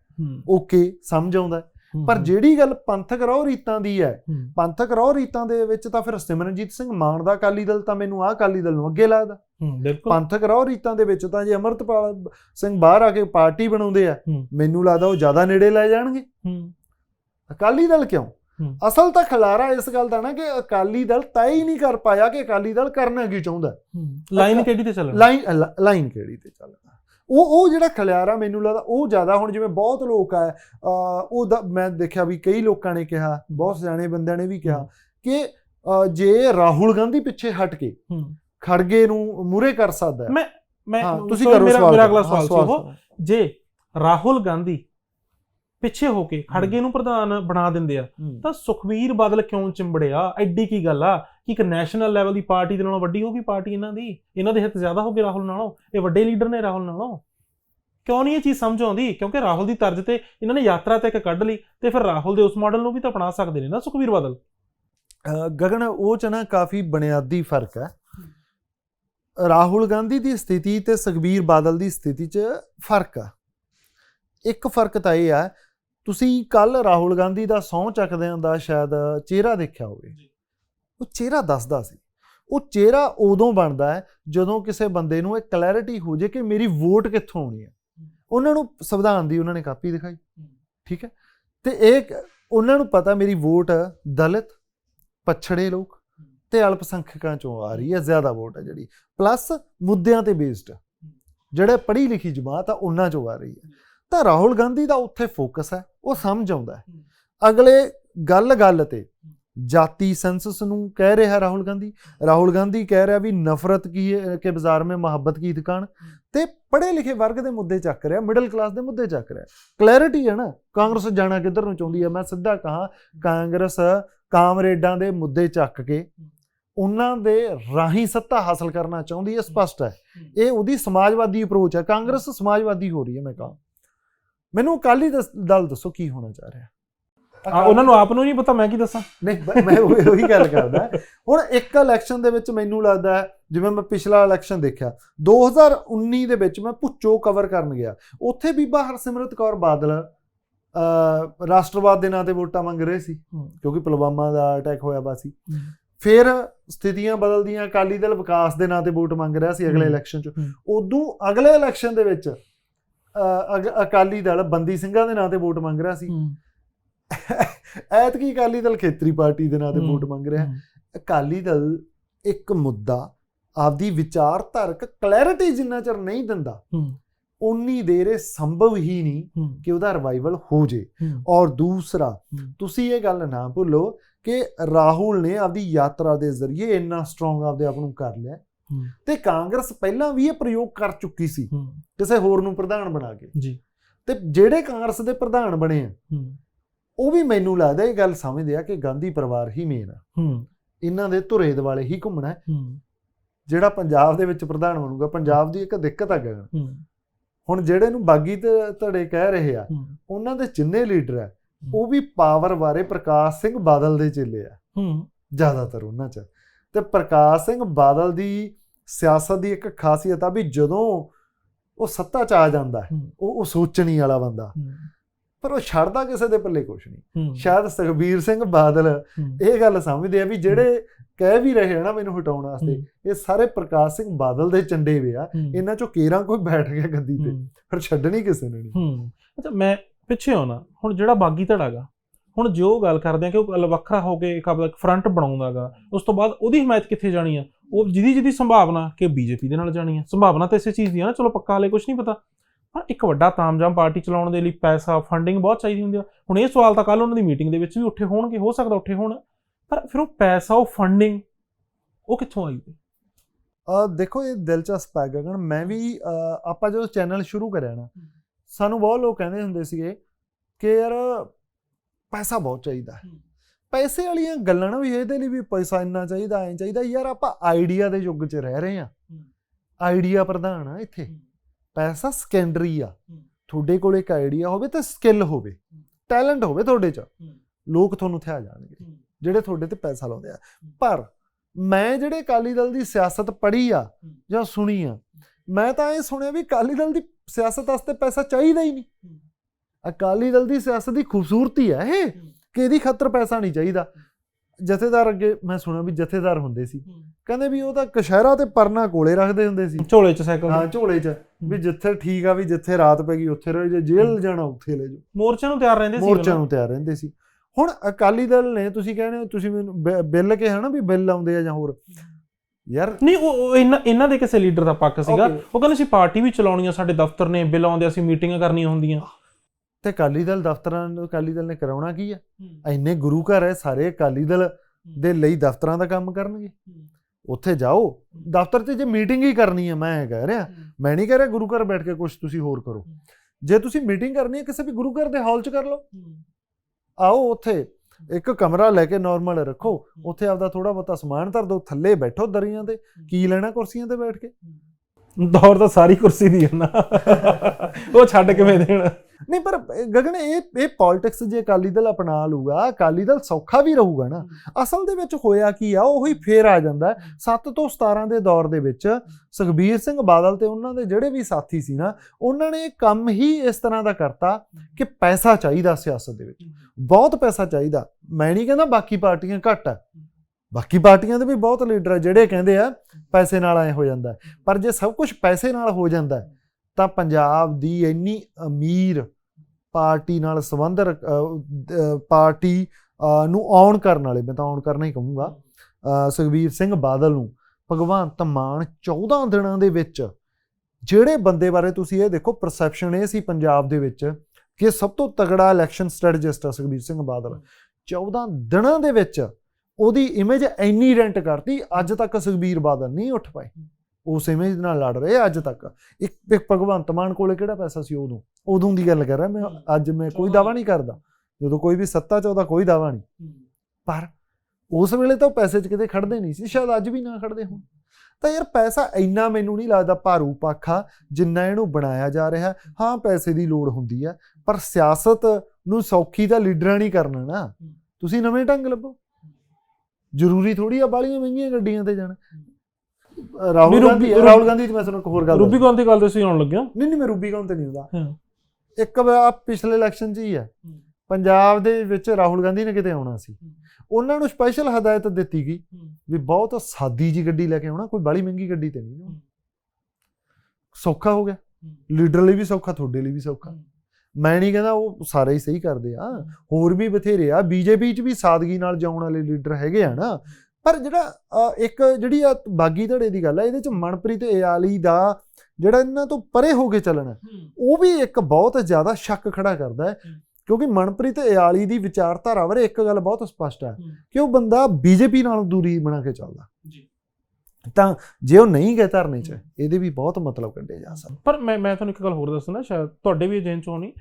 ਓਕੇ ਸਮਝ ਆਉਂਦਾ ਪਰ ਜਿਹੜੀ ਗੱਲ ਪੰਥਕ ਰੌ ਰੀਤਾਂ ਦੀ ਹੈ ਪੰਥਕ ਰੌ ਰੀਤਾਂ ਦੇ ਵਿੱਚ ਤਾਂ ਫਿਰ ਸਿਮਰਨਜੀਤ ਸਿੰਘ ਮਾਨ ਦਾ ਅਕਾਲੀ ਦਲ ਤਾਂ ਮੈਨੂੰ ਆਹ ਅਕਾਲੀ ਦਲ ਨੂੰ ਅੱਗੇ ਲੱਗਦਾ। ਬਿਲਕੁਲ। ਪੰਥਕ ਰੌ ਰੀਤਾਂ ਦੇ ਵਿੱਚ ਤਾਂ ਜੇ ਅਮਰਤਪਾਲ ਸਿੰਘ ਬਾਹਰ ਆ ਕੇ ਪਾਰਟੀ ਬਣਾਉਂਦੇ ਆ। ਮੈਨੂੰ ਲੱਗਦਾ ਉਹ ਜ਼ਿਆਦਾ ਨੇੜੇ ਲੈ ਜਾਣਗੇ। ਅਕਾਲੀ ਦਲ ਕਿਉਂ। ਅਸਲ ਤਾਂ ਖਲਾਰਾ ਇਸ ਗੱਲ ਦਾ ਨਾ ਕਿ ਅਕਾਲੀ ਦਲ ਤੈਅ ਹੀ ਨਹੀਂ ਕਰ ਪਾਇਆ ਕਿ ਅਕਾਲੀ ਦਲ ਕਰਨਾ ਕੀ ਚਾਹੁੰਦਾ। ਲਾਈਨ ਕਿਹੜੀ ਤੇ ਚੱਲਣਾ? ਲਾਈਨ ਲਾਈਨ ਕਿਹੜੀ ਤੇ ਚੱਲਦਾ ਉਹ ਉਹ ਜਿਹੜਾ ਖਲਿਆਰਾ ਮੈਨੂੰ ਲੱਗਦਾ ਉਹ ਜ਼ਿਆਦਾ ਹੁਣ ਜਿਵੇਂ ਬਹੁਤ ਲੋਕ ਆ ਉਹ ਦਾ- ਮੈਂ ਦੇਖਿਆ ਵੀ ਕਈ ਲੋਕਾਂ ਨੇ ਕਿਹਾ ਬਹੁਤ ਸਿਆਣੇ ਬੰਦਿਆਂ ਨੇ ਵੀ ਕਿਹਾ ਕਿ ਜੇ ਰਾਹੁਲ ਗਾਂਧੀ ਪਿੱਛੇ ਹਟ ਕੇ ਖੜਗੇ ਨੂੰ ਮੂਰੇ ਕਰ ਸਕਦਾ ਮੈਂ ਮੈਂ ਤੁਸੀਂ ਕਰੋ ਮੇਰਾ ਸਵਾਲ ਮੇਰਾ ਅਗਲਾ। ਸਵਾਲ ਸੀ ਉਹ। ਜੇ ਰਾਹੁਲ ਗਾਂਧੀ ਪਿੱਛੇ ਹੋ ਕੇ ਖੜਗੇ ਨੂੰ ਪ੍ਰਧਾਨ ਬਣਾ ਦਿੰਦੇ ਆ। ਹੂੰ। ਤਾਂ ਸੁਖਵੀਰ ਬਾਦਲ ਕਿਉਂ ਚਿੰਬੜਿਆ? ਐਡੀ ਕੀ ਗੱਲ ਆ? ਕਿ ਇੱਕ ਨੈਸ਼ਨਲ ਲੈਵਲ ਦੀ ਪਾਰਟੀ ਦੇ ਨਾਲੋਂ ਵੱਡੀ ਹੋਗੀ ਪਾਰਟੀ ਇਹਨਾਂ ਦੀ? ਇਹਨਾਂ ਦੇ ਹਿੱਤ ਜ਼ਿਆਦਾ ਹੋਗੇ ਰਾਹੁਲ ਨਾਲੋਂ? ਇਹ ਵੱਡੇ ਲੀਡਰ ਨੇ ਰਾਹੁਲ ਨਾਲੋਂ? ਕਿਉਂ ਨਹੀਂ ਇਹ ਚੀਜ਼ ਸਮਝ ਆਉਂਦੀ? ਕਿਉਂਕਿ ਰਾਹੁਲ ਦੀ ਤਰਜ਼ ਤੇ ਇਹਨਾਂ ਨੇ ਯਾਤਰਾ ਤੇ ਇੱਕ ਕੱਢ ਲਈ ਤੇ ਫਿਰ ਰਾਹੁਲ ਦੇ ਉਸ ਮਾਡਲ ਨੂੰ ਵੀ ਤਾਂ ਅਪਣਾ ਸਕਦੇ ਨੇ ਨਾ ਸੁਖਵੀਰ ਬਾਦਲ? ਗਗਨ ਉਹ ਚ ਨਾ ਕਾਫੀ ਬੁਨਿਆਦੀ ਫ਼ਰਕ ਹੈ। ਰਾਹੁਲ ਗਾਂਧੀ ਦੀ ਸਥਿਤੀ ਤੇ ਸੁਖਬੀਰ ਬਾਦਲ ਦੀ ਸਥਿਤੀ 'ਚ ਫ਼ਰਕ ਆ। ਇੱਕ ਫ਼ਰਕ ਤਾਂ ਇਹ ਆ ਤੁਸੀਂ ਕੱਲ ਰਾਹੁਲ ਗਾਂਧੀ ਦਾ ਸਹੁੰ ਚੱਕਦਿਆਂ ਦਾ ਸ਼ਾਇਦ ਚਿਹਰਾ ਦੇਖਿਆ ਹੋਵੇ। ਉਹ ਚਿਹਰਾ ਦੱਸਦਾ ਸੀ। ਉਹ ਚਿਹਰਾ ਉਦੋਂ ਬਣਦਾ ਹੈ ਜਦੋਂ ਕਿਸੇ ਬੰਦੇ ਨੂੰ ਇਹ ਕਲੈਰਿਟੀ ਹੋ ਜੇ ਕਿ ਮੇਰੀ ਵੋਟ ਕਿੱਥੋਂ ਆਉਣੀ ਹੈ। ਉਹਨਾਂ ਨੂੰ ਸੰਵਿਧਾਨ ਦੀ ਉਹਨਾਂ ਨੇ ਕਾਪੀ ਦਿਖਾਈ। ਠੀਕ ਹੈ। ਤੇ ਇਹ ਉਹਨਾਂ ਨੂੰ ਪਤਾ ਮੇਰੀ ਵੋਟ ਦਲਿਤ ਪਛੜੇ ਲੋਕ ਤੇ ਅਲਪਸੰਖਕਾਂ ਚੋਂ ਆ ਰਹੀ ਹੈ ਜ਼ਿਆਦਾ ਵੋਟ ਹੈ ਜਿਹੜੀ। ਪਲੱਸ ਮੁੱਦਿਆਂ ਤੇ ਬੇਸਡ ਜਿਹੜੇ ਪੜ੍ਹੀ ਲਿਖੀ ਜਮਾਤ ਆ ਉਹਨਾਂ ਚੋਂ ਆ ਰਹੀ ਹੈ। ਤਾਂ ਰਾਹੁਲ ਗਾਂਧੀ ਦਾ ਉੱਥੇ ਫੋਕਸ ਹੈ ਉਹ ਸਮਝ ਆਉਂਦਾ ਹੈ। ਅਗਲੇ ਗੱਲ ਗੱਲ ਤੇ ਜਾਤੀ ਸੈਂਸਸ ਨੂੰ ਕਹਿ ਰਿਹਾ ਰਾਹੁਲ ਗਾਂਧੀ। ਰਾਹੁਲ ਗਾਂਧੀ ਕਹਿ ਰਿਹਾ ਵੀ ਨਫ਼ਰਤ ਕੀ ਹੈ ਕਿ ਬਾਜ਼ਾਰ ਮੇਂ ਮੁਹੱਬਤ ਕੀ ਦੁਕਾਨ ਤੇ ਪੜ੍ਹੇ ਲਿਖੇ ਵਰਗ ਦੇ ਮੁੱਦੇ ਚੱਕ ਰਿਹਾ ਮਿਡਲ ਕਲਾਸ ਦੇ ਮੁੱਦੇ ਚੱਕ ਰਿਹਾ। ਕਲੈਰਿਟੀ ਹੈ ਨਾ ਕਾਂਗਰਸ ਜਾਣਾ ਕਿੱਧਰ ਨੂੰ ਚਾਹੁੰਦੀ ਹੈ? ਮੈਂ ਸਿੱਧਾ ਕਹਾ ਕਾਂਗਰਸ ਕਾਮਰੇਡਾਂ ਦੇ ਮੁੱਦੇ ਚੱਕ ਕੇ ਉਹਨਾਂ ਦੇ ਰਾਹੀਂ ਸੱਤਾ ਹਾਸਲ ਕਰਨਾ ਚਾਹੁੰਦੀ ਹੈ ਸਪਸ਼ਟ ਹੈ। ਇਹ ਉਹਦੀ ਸਮਾਜਵਾਦੀ ਅਪਰੋਚ ਹੈ। ਕਾਂਗਰਸ ਸਮਾਜਵਾਦੀ ਹੋ ਰਹੀ ਹੈ ਮੈਂ ਕਹਾਂ। ਮੈਨੂੰ ਅਕਾਲੀ ਦਲ ਦੱਸੋ ਕੀ ਹੋਣਾ ਚਾਹ ਰਿਹਾ। ਆ ਉਹਨਾਂ ਨੂੰ ਆਪ ਨੂੰ ਨਹੀਂ ਪਤਾ ਮੈਂ ਕੀ ਦੱਸਾਂ? ਨਹੀਂ ਮੈਂ ਉਹ- ਗੱਲ ਕਰਦਾ। ਹੁਣ ਇੱਕ ਇਲੈਕਸ਼ਨ ਦੇ ਵਿੱਚ ਮੈਨੂੰ ਲੱਗਦਾ ਜਿਵੇਂ ਮੈਂ ਪਿਛਲਾ ਇਲੈਕਸ਼ਨ ਦੇਖਿਆ 2019 ਦੇ ਵਿੱਚ ਮੈਂ ਪੁੱਚੋ ਕਵਰ ਕਰਨ ਗਿਆ। ਉੱਥੇ ਬੀਬਾ ਹਰਸਿਮਰਤ ਕੌਰ ਬਾਦਲ ਰਾਸ਼ਟਰਵਾਦ ਦੇ ਨਾਂ ਤੇ ਵੋਟਾਂ ਮੰਗ ਰਹੇ ਸੀ ਕਿਉਂਕਿ ਪੁਲਵਾਮਾ ਦਾ ਅਟੈਕ ਹੋਇਆ ਵਾ ਸੀ। ਫਿਰ ਸਥਿਤੀਆਂ ਬਦਲਦੀਆਂ ਅਕਾਲੀ ਦਲ ਵਿਕਾਸ ਦੇ ਨਾਂ ਤੇ ਵੋਟ ਮੰਗ ਰਿਹਾ ਸੀ ਅਗਲੇ। ਇਲੈਕਸ਼ਨ 'ਚ। ਉਦੋਂ ਅਗਲੇ ਇਲੈਕਸ਼ਨ ਦੇ ਵਿੱਚ ਅਕਾਲੀ ਦਲ ਬੰਦੀ ਸਿੰਘਾਂ ਦੇ ਨਾਂ ਤੇ ਵੋਟ ਮੰਗ ਰਿਹਾ ਸੀ। ਐਤਕੀ ਅਕਾਲੀ ਦਲ ਖੇਤਰੀ ਪਾਰਟੀ ਦੇ ਨਾਂ ਤੇ। ਵੋਟ ਮੰਗ ਰਿਹਾ। ਅਕਾਲੀ ਦਲ ਇੱਕ ਮੁੱਦਾ ਆਪਦੀ ਵਿਚਾਰਧਾਰਕ ਕਲੈਰਿਟੀ ਜਿੰਨਾ ਚਿਰ ਨਹੀਂ ਦਿੰਦਾ ਉਨੀ ਦੇਰ ਇਹ ਸੰਭਵ ਹੀ ਨਹੀਂ ਕਿ ਉਹਦਾ ਰਿਵਾਈਵਲ ਹੋ ਜੇ। ਔਰ ਦੂਸਰਾ। ਤੁਸੀਂ ਇਹ ਗੱਲ ਨਾ ਭੁੱਲੋ ਕਿ ਰਾਹੁਲ ਨੇ ਆਪਦੀ ਯਾਤਰਾ ਦੇ ਜ਼ਰੀਏ ਇੰਨਾ ਸਟਰੋਂਗ ਆਪਦੇ ਆਪ ਨੂੰ ਕਰ ਲਿਆ। ਤੇ ਕਾਂਗਰਸ ਪਹਿਲਾਂ ਵੀ ਇਹ ਪ੍ਰਯੋਗ ਕਰ ਚੁੱਕੀ ਸੀ। ਕਿਸੇ ਹੋਰ ਨੂੰ ਪ੍ਰਧਾਨ ਬਣਾ ਕੇ। ਜੀ। ਤੇ ਜਿਹੜੇ ਕਾਂਗਰਸ ਦੇ ਪ੍ਰਧਾਨ ਬਣੇ ਆ ਉਹ ਵੀ ਮੈਨੂੰ ਲੱਗਦਾ ਇਹ ਗੱਲ ਸਮਝਦੇ ਆ ਕਿ ਗਾਂਧੀ ਪਰਿਵਾਰ ਹੀ ਮੇਨ ਆ। ਇਹਨਾਂ ਦੇ ਧੁਰੇ ਦੁਆਲੇ ਹੀ ਘੁੰਮਣਾ ਜਿਹੜਾ ਪੰਜਾਬ ਦੇ ਵਿੱਚ ਪ੍ਰਧਾਨ ਬਣੂਗਾ ਪੰਜਾਬ ਦੀ ਇੱਕ ਦਿੱਕਤ ਆ ਗਗਨ। ਹੂੰ। ਹੁਣ ਜਿਹੜੇ ਨੂੰ ਬਾਗੀ ਤੇ ਧੜੇ ਕਹਿ ਰਹੇ ਆ ਉਹਨਾਂ ਦੇ ਜਿੰਨੇ ਲੀਡਰ ਆ ਉਹ ਵੀ ਪਾਵਰ ਬਾਰੇ ਪ੍ਰਕਾਸ਼ ਸਿੰਘ ਬਾਦਲ ਦੇ ਚੇਲੇ ਆ। ਹੂੰ। ਜ਼ਿਆਦਾਤਰ ਉਹਨਾਂ 'ਚ। ਤੇ ਪ੍ਰਕਾਸ਼ ਸਿੰਘ ਬਾਦਲ ਦੀ ਸਿਆਸਤ ਦੀ ਇੱਕ ਖਾਸੀਅਤ ਆ ਵੀ ਜਦੋਂ ਉਹ ਸੱਤਾ 'ਚ ਆ ਜਾਂਦਾ ਉਹ ਉਹ ਸੋਚਣੀ ਵਾਲਾ ਬੰਦਾ। ਪਰ ਉਹ ਛੱਡਦਾ ਕਿਸੇ ਦੇ ਪੱਲੇ ਕੁਛ ਨਹੀਂ। ਸ਼ਾਇਦ ਸੁਖਬੀਰ ਸਿੰਘ ਬਾਦਲ ਇਹ ਗੱਲ ਸਮਝਦੇ ਆ ਵੀ ਜਿਹੜੇ ਕਹਿ ਵੀ ਰਹੇ ਨਾ ਮੈਨੂੰ ਹਟਾਉਣ ਵਾਸਤੇ ਇਹ ਸਾਰੇ ਪ੍ਰਕਾਸ਼ ਸਿੰਘ ਬਾਦਲ ਦੇ ਚੰਡੇ ਵੇ ਆ। ਇਹਨਾਂ 'ਚੋਂ ਕੇਰਾਂ ਕੋਈ ਬੈਠ ਗਿਆ ਗੱਦੀ ਤੇ ਪਰ ਛੱਡਣੀ ਕਿਸੇ ਨੇ ਨਹੀਂ। ਅੱਛਾ ਮੈਂ ਪਿੱਛੇ ਆਉਣਾ। ਹੁਣ ਜਿਹੜਾ ਬਾਗੀ ਧੜਾਗਾ ਹੁਣ ਜੋ ਗੱਲ ਕਰਦੇ ਆ ਕਿ ਉਹ ਵੱਖਰਾ ਹੋ ਕੇ ਇੱਕ ਆਪਦਾ ਫਰੰਟ ਬਣਾਉਂਦਾਗਾ ਉਸ ਤੋਂ ਬਾਅਦ ਉਹਦੀ ਹਮਾਇਤ ਕਿੱਥੇ ਜਾਣੀ ਆ? ਉਹ ਜਿਹਦੀ ਜਿਹਦੀ ਸੰਭਾਵਨਾ ਕਿ ਬੀਜੇਪੀ ਦੇ ਨਾਲ ਜਾਣੀ ਆ। ਸੰਭਾਵਨਾ ਤਾਂ ਇਸੇ ਚੀਜ਼ ਦੀ ਆ ਨਾ ਚਲੋ ਪੱਕਾ ਹਲੇ ਕੁਝ ਨਹੀਂ ਪਤਾ। ਪਰ ਇੱਕ ਵੱਡਾ ਤਾਮਜਾਮ ਪਾਰਟੀ ਚਲਾਉਣ ਦੇ ਲਈ ਪੈਸਾ ਫੰਡਿੰਗ ਬਹੁਤ ਚਾਹੀਦੀ ਹੁੰਦੀ ਆ। ਹੁਣ ਇਹ ਸਵਾਲ ਤਾਂ ਕੱਲ ਉਹਨਾਂ ਦੀ ਮੀਟਿੰਗ ਦੇ ਵਿੱਚ ਵੀ ਉੱਠੇ ਹੋਣਗੇ ਹੋ ਸਕਦਾ ਉੱਠੇ ਹੋਣ। ਪਰ ਫਿਰ ਉਹ ਪੈਸਾ ਉਹ ਫੰਡਿੰਗ ਉਹ ਕਿੱਥੋਂ ਆਈ ਆ ਦੇਖੋ ਇਹ ਦਿਲਚਸਪ ਹੈ ਗਗਨ। ਮੈਂ ਵੀ ਆਪਾਂ ਜਦੋਂ ਚੈਨਲ ਸ਼ੁਰੂ ਕਰਿਆ ਨਾ ਸਾਨੂੰ ਬਹੁਤ ਲੋਕ ਕਹਿੰਦੇ ਹੁੰਦੇ ਸੀਗੇ ਕਿ ਯਾਰ ਪੈਸਾ ਬਹੁਤ ਚਾਹੀਦਾ। ਹੈ। ਪੈਸੇ ਵਾਲੀਆਂ ਗੱਲਾਂ ਨਾ ਵੀ ਇਹਦੇ ਲਈ ਵੀ ਪੈਸਾ ਇੰਨਾ ਚਾਹੀਦਾ ਐਂ ਚਾਹੀਦਾ ਯਾਰ ਆਪਾਂ ਆਈਡੀਆ ਦੇ ਯੁੱਗ 'ਚ ਰਹਿ ਰਹੇ ਆ ਆਈਡੀਆ ਪ੍ਰਧਾਨ ਆ ਇੱਥੇ। ਪੈਸਾ ਸੈਕੰਡਰੀ ਆ। ਤੁਹਾਡੇ ਕੋਲ ਇੱਕ ਆਈਡੀਆ ਹੋਵੇ ਤੇ ਸਕਿੱਲ ਹੋਵੇ। ਟੈਲੈਂਟ ਹੋਵੇ ਤੁਹਾਡੇ 'ਚ। ਲੋਕ ਤੁਹਾਨੂੰ ਥਿਆ ਜਾਣਗੇ ਜਿਹੜੇ ਤੁਹਾਡੇ ਤੇ ਪੈਸਾ ਲਾਉਂਦੇ ਆ। ਪਰ ਮੈਂ ਜਿਹੜੇ ਅਕਾਲੀ ਦਲ ਦੀ ਸਿਆਸਤ ਪੜ੍ਹੀ ਆ ਜਾਂ ਸੁਣੀ ਆ ਮੈਂ ਤਾਂ ਇਹ ਸੁਣਿਆ ਵੀ ਅਕਾਲੀ ਦਲ ਦੀ ਸਿਆਸਤ ਵਾਸਤੇ ਪੈਸਾ ਚਾਹੀਦਾ ਹੀ ਨਹੀਂ। ਅਕਾਲੀ ਦਲ ਦੀ ਸਿਆਸਤ ਦੀ ਖੂਬਸੂਰਤੀ ਹੈ ਇਹ। ਕਿ ਇਹਦੀ ਖਾਤਰ ਪੈਸਾ ਨਹੀਂ ਚਾਹੀਦਾ? ਜਥੇਦਾਰ ਅੱਗੇ ਮੈਂ ਸੁਣਿਆ ਵੀ ਜਥੇਦਾਰ ਹੁੰਦੇ ਸੀ। ਕਹਿੰਦੇ ਵੀ ਉਹ ਤਾਂ ਕਸ਼ਹਿਰਾ ਤੇ ਪਰਨਾ ਕੋਲੇ ਰੱਖਦੇ ਹੁੰਦੇ ਸੀ। ਝੋਲੇ 'ਚ ਸਾਈਕਲ ਹਾਂ ਝੋਲੇ 'ਚ। ਵੀ ਜਿੱਥੇ ਠੀਕ ਆ ਵੀ ਜਿੱਥੇ ਰਾਤ ਪੈ ਗਈ ਉੱਥੇ ਰਹੋ ਜੇ ਜੇਲ੍ਹ ਜਾਣਾ ਉੱਥੇ ਲੈ ਜਾਓ। ਮੋਰਚੇ ਨੂੰ ਤਿਆਰ ਰਹਿੰਦੇ ਸੀ ਮੋਰਚਾ ਨੂੰ ਤਿਆਰ ਰਹਿੰਦੇ ਸੀ। ਹੁਣ ਅਕਾਲੀ ਦਲ ਨੇ ਤੁਸੀਂ ਕਹਿੰਦੇ ਹੋ ਤੁਸੀਂ ਮੈਨੂੰ ਬਿ- ਬਿੱਲ ਕਿਹਾ ਨਾ ਵੀ ਬਿੱਲ ਆਉਂਦੇ ਆ ਜਾਂ ਹੋਰ। ਯਾਰ ਨਹੀਂ ਉਹ ਇਹਨਾਂ ਇਹਨਾਂ ਦੇ ਕਿਸੇ ਲੀਡਰ ਦਾ ਪੱਕ ਸੀਗਾ. ਉਹ ਕਹਿੰਦੇ ਸੀ ਪਾਰਟੀ ਵੀ ਚਲਾਉਣੀ ਆ ਸਾਡੇ ਦਫ਼ਤਰ ਨੇ ਬਿੱਲ ਆਉਂਦੇ ਅਸੀਂ ਮੀਟਿੰਗਾਂ ਕਰਨੀਆਂ ਹੁੰਦੀਆਂ। ਤੇ ਅਕਾਲੀ ਦਲ ਦਫ਼ਤਰਾਂ ਨੂੰ ਅਕਾਲੀ ਦਲ ਨੇ ਕਰਾਉਣਾ ਕੀ ਆ? ਇੰਨੇ ਗੁਰੂ ਘਰ ਹੈ ਸਾਰੇ ਅਕਾਲੀ ਦਲ ਦੇ ਲਈ ਦਫ਼ਤਰਾਂ ਦਾ ਕੰਮ ਕਰਨਗੇ। ਉੱਥੇ ਜਾਓ। ਦਫ਼ਤਰ 'ਚ ਜੇ ਮੀਟਿੰਗ ਹੀ ਕਰਨੀ ਹੈ ਮੈਂ ਕਹਿ ਰਿਹਾ। ਮੈਂ ਨਹੀਂ ਕਹਿ ਰਿਹਾ ਗੁਰੂ ਘਰ ਬੈਠ ਕੇ ਕੁਝ ਤੁਸੀਂ ਹੋਰ ਕਰੋ। ਜੇ ਤੁਸੀਂ ਮੀਟਿੰਗ ਕਰਨੀ ਹੈ ਕਿਸੇ ਵੀ ਗੁਰੂ ਘਰ ਦੇ ਹਾਲ 'ਚ ਕਰ ਲਓ। ਆਓ ਉੱਥੇ ਇੱਕ ਕਮਰਾ ਲੈ ਕੇ ਨਾਰਮਲ ਰੱਖੋ। ਉੱਥੇ ਆਪਦਾ ਥੋੜਾ ਬਹੁਤਾ ਸਮਾਨ ਧਰ ਦਿਓ ਥੱਲੇ ਬੈਠੋ ਦਰੀਆਂ ਤੇ ਕੀ ਲੈਣਾ ਕੁਰਸੀਆਂ ਤੇ ਬੈਠ ਕੇ? ਦੌਰ ਤਾਂ ਸਾਰੀ ਕੁਰਸੀ ਦੀ ਹੈ ਨਾ। [LAUGHS] ਉਹ ਛੱਡ ਕਿਵੇਂ ਦੇਣ? ਨਹੀਂ ਪਰ ਗਗਨ ਇਹ ਇਹ ਪੋਲਿਟਿਕਸ ਜੇ ਅਕਾਲੀ ਦਲ ਅਪਣਾ ਲੂਗਾ ਅਕਾਲੀ ਦਲ ਸੌਖਾ ਵੀ ਰਹੂਗਾ ਨਾ। ਅਸਲ ਦੇ ਵਿੱਚ ਹੋਇਆ ਕੀ ਆ ਉਹੀ ਫੇਰ ਆ ਜਾਂਦਾ 7 ਤੋਂ 17 ਦੇ ਦੌਰ ਦੇ ਵਿੱਚ ਸੁਖਬੀਰ ਸਿੰਘ ਬਾਦਲ ਤੇ ਉਹਨਾਂ ਦੇ ਜਿਹੜੇ ਵੀ ਸਾਥੀ ਸੀ ਨਾ ਉਹਨਾਂ ਨੇ ਕੰਮ ਹੀ ਇਸ ਤਰ੍ਹਾਂ ਦਾ ਕਰਤਾ ਕਿ ਪੈਸਾ ਚਾਹੀਦਾ ਸਿਆਸਤ ਦੇ ਵਿੱਚ। ਬਹੁਤ ਪੈਸਾ ਚਾਹੀਦਾ। ਮੈਂ ਨਹੀਂ ਕਹਿੰਦਾ ਬਾਕੀ ਪਾਰਟੀਆਂ ਘੱਟ ਆ। ਬਾਕੀ ਪਾਰਟੀਆਂ ਦੇ ਵੀ ਬਹੁਤ ਲੀਡਰ ਆ ਜਿਹੜੇ ਕਹਿੰਦੇ ਆ ਪੈਸੇ ਨਾਲ ਐ ਹੋ ਜਾਂਦਾ। ਪਰ ਜੇ ਸਭ ਕੁਝ ਪੈਸੇ ਨਾਲ ਹੋ ਜਾਂਦਾ ਤਾਂ ਪੰਜਾਬ ਦੀ ਇੰਨੀ ਅਮੀਰ ਪਾਰਟੀ ਨਾਲ ਸੰਬੰਧ ਪਾਰਟੀ ਨੂੰ ਆਉਣ ਕਰਨ ਵਾਲੇ ਮੈਂ ਤਾਂ ਆਉਣ ਕਰਨਾ ਹੀ ਕਹੂੰਗਾ ਅਹ, ਸੁਖਬੀਰ ਸਿੰਘ ਬਾਦਲ ਨੂੰ ਭਗਵੰਤ ਮਾਨ 14 ਦਿਨਾਂ ਦੇ ਵਿੱਚ ਜਿਹੜੇ ਬੰਦੇ ਬਾਰੇ ਤੁਸੀਂ ਇਹ ਦੇਖੋ ਪਰਸੈਪਸ਼ਨ ਇਹ ਸੀ ਪੰਜਾਬ ਦੇ ਵਿੱਚ ਕਿ ਸਭ ਤੋਂ ਤਗੜਾ ਇਲੈਕਸ਼ਨ ਸਟ੍ਰੈਟਜਿਸਟ ਆ ਸੁਖਬੀਰ ਸਿੰਘ ਬਾਦਲ। 14 ਦਿਨਾਂ ਦੇ ਵਿੱਚ ਉਹਦੀ ਇਮੇਜ ਇੰਨੀ ਰੈਂਟ ਕਰਤੀ ਅੱਜ ਤੱਕ ਸੁਖਬੀਰ ਬਾਦਲ ਨਹੀਂ ਉੱਠ ਪਾਏ। ਉਸ ਇਮੇਜ ਨਾਲ ਲੜ ਰਹੇ ਅੱਜ ਤੱਕ। ਇੱਕ ਇੱਕ ਭਗਵੰਤ ਮਾਨ ਕੋਲੇ ਕਿਹੜਾ ਪੈਸਾ ਸੀ ਉਦੋਂ? ਉਦੋਂ ਦੀ ਗੱਲ ਕਰ ਰਿਹਾ ਮੈਂ। ਅੱਜ ਮੈਂ ਕੋਈ ਦਾਵਾ ਨਹੀਂ ਕਰਦਾ। ਜਦੋਂ ਕੋਈ ਵੀ ਸੱਤਾ ਚ ਉਹਦਾ ਕੋਈ ਦਾਵਾ ਨਹੀਂ। ਪਰ ਉਸ ਵੇਲੇ ਤਾਂ ਪੈਸੇ 'ਚ ਕਿਤੇ ਖੜਦੇ ਨਹੀਂ ਸੀ। ਸ਼ਾਇਦ ਅੱਜ ਵੀ ਨਾ ਖੜਦੇ ਹੋਣ। ਤਾਂ ਯਾਰ ਪੈਸਾ ਇੰਨਾ ਮੈਨੂੰ ਨਹੀਂ ਲੱਗਦਾ ਭਾਰੂ ਪਾਖਾ ਜਿੰਨਾ ਇਹਨੂੰ ਬਣਾਇਆ ਜਾ ਰਿਹਾ। ਹਾਂ ਪੈਸੇ ਦੀ ਲੋੜ ਹੁੰਦੀ ਹੈ ਪਰ ਸਿਆਸਤ ਨੂੰ ਸੌਖੀ ਤਾਂ ਲੀਡਰਾਂ ਨਹੀਂ ਕਰਨਾ ਨਾ। ਤੁਸੀਂ ਨਵੇਂ ਢੰਗ ਲੱਭੋ। ਜ਼ਰੂਰੀ ਥੋੜੀ ਆ ਬਾਲੀਆਂ ਮਹਿੰਗੀਆਂ ਗੱਡੀਆਂ ਤੇ ਜਾਣਾ। ਰਾਹੁਲ ਗਾਂਧੀ ਰੂਬੀ- ਰਾਹੁਲ ਗਾਂਧੀ ਚ ਮੈਂ ਤੁਹਾਨੂੰ ਇੱਕ ਹੋਰ ਗੱਲ ਰੂਬੀ ਕੌਣ ਦੀ ਗੱਲ ਤੇ ਸੀ ਆਉਣ ਲੱਗਿਆ ਨਹੀਂ ਨਹੀਂ ਮੈਂ ਰੂਬੀ ਕੌਣ ਤੇ ਨਹੀਂ ਹੁੰਦਾ। ਇੱਕ ਵਾਰ ਪਿਛਲੇ ਇਲੈਕਸ਼ਨ 'ਚ ਹੀ ਹੈ। ਪੰਜਾਬ ਦੇ ਵਿੱਚ ਰਾਹੁਲ ਗਾਂਧੀ ਨੇ ਕਿਤੇ ਆਉਣਾ ਸੀ। ਉਹਨਾਂ ਨੂੰ ਸਪੈਸ਼ਲ ਹਦਾਇਤ ਦਿੱਤੀ ਗਈ ਵੀ ਬਹੁਤ ਸਾਦੀ ਜੀ ਗੱਡੀ ਲੈ ਕੇ ਆਉਣਾ ਕੋਈ ਬਾਲੀ ਮਹਿੰਗੀ ਗੱਡੀ ਤੇ ਨਹੀਂ ਸੌਖਾ ਹੋ ਗਿਆ। ਲੀਡਰ ਲਈ ਵੀ ਸੌਖਾ ਤੁਹਾਡੇ ਲਈ ਵੀ ਸੌਖਾ। ਮੈਂ ਨਹੀਂ ਕਹਿੰਦਾ ਉਹ ਸਾਰੇ ਹੀ ਸਹੀ ਕਰਦੇ ਆ। ਹੋਰ ਵੀ ਬਥੇਰੇ ਆ। ਬੀਜੇਪੀ 'ਚ ਵੀ ਸਾਦਗੀ ਨਾਲ ਜਾਉਣ ਵਾਲੇ ਲੀਡਰ ਹੈਗੇ ਆ ਨਾ। ਪਰ ਜਿਹੜਾ ਇੱਕ ਜਿਹੜੀ ਆ ਬਾਗੀ ਧੜੇ ਦੀ ਗੱਲ ਹੈ ਇਹਦੇ ਚ ਮਨਪ੍ਰੀਤ ਇਆਲੀ ਦਾ ਜਿਹੜਾ ਇਹਨਾਂ ਤੋਂ ਪਰੇ ਹੋ ਕੇ ਚੱਲਣਾ ਉਹ ਵੀ ਇੱਕ ਬਹੁਤ ਜ਼ਿਆਦਾ ਸ਼ੱਕ ਖੜਾ ਕਰਦਾ ਹੈ। ਕਿਉਂਕਿ ਮਨਪ੍ਰੀਤ ਇਆਲੀ ਦੀ ਵਿਚਾਰਧਾਰਾ ਬਾਰੇ ਇੱਕ ਗੱਲ ਬਹੁਤ ਸਪਸ਼ਟ ਹੈ। ਕਿ ਉਹ ਬੰਦਾ ਬੀਜੇਪੀ ਨਾਲ ਦੂਰੀ ਬਣਾ ਕੇ ਚੱਲਦਾ। ਜੀ। ਤਾਂ ਜੇ ਉਹ ਨਹੀਂ ਗਏ ਧਰਨੇ 'ਚ ਇਹਦੇ ਵੀ ਬਹੁਤ ਮਤਲਬ ਕੱਢੇ ਜਾ ਸਕਦੇ। ਪਰ ਮੈਂ ਮੈਂ ਤੁਹਾਨੂੰ ਇੱਕ ਗੱਲ ਹੋਰ ਦੱਸਣਾ ਸ਼ਾਇਦ ਤੁਹਾਡੇ ਵੀ ਏਜੰਟ ਚੋਂ ਹੋਣੀ।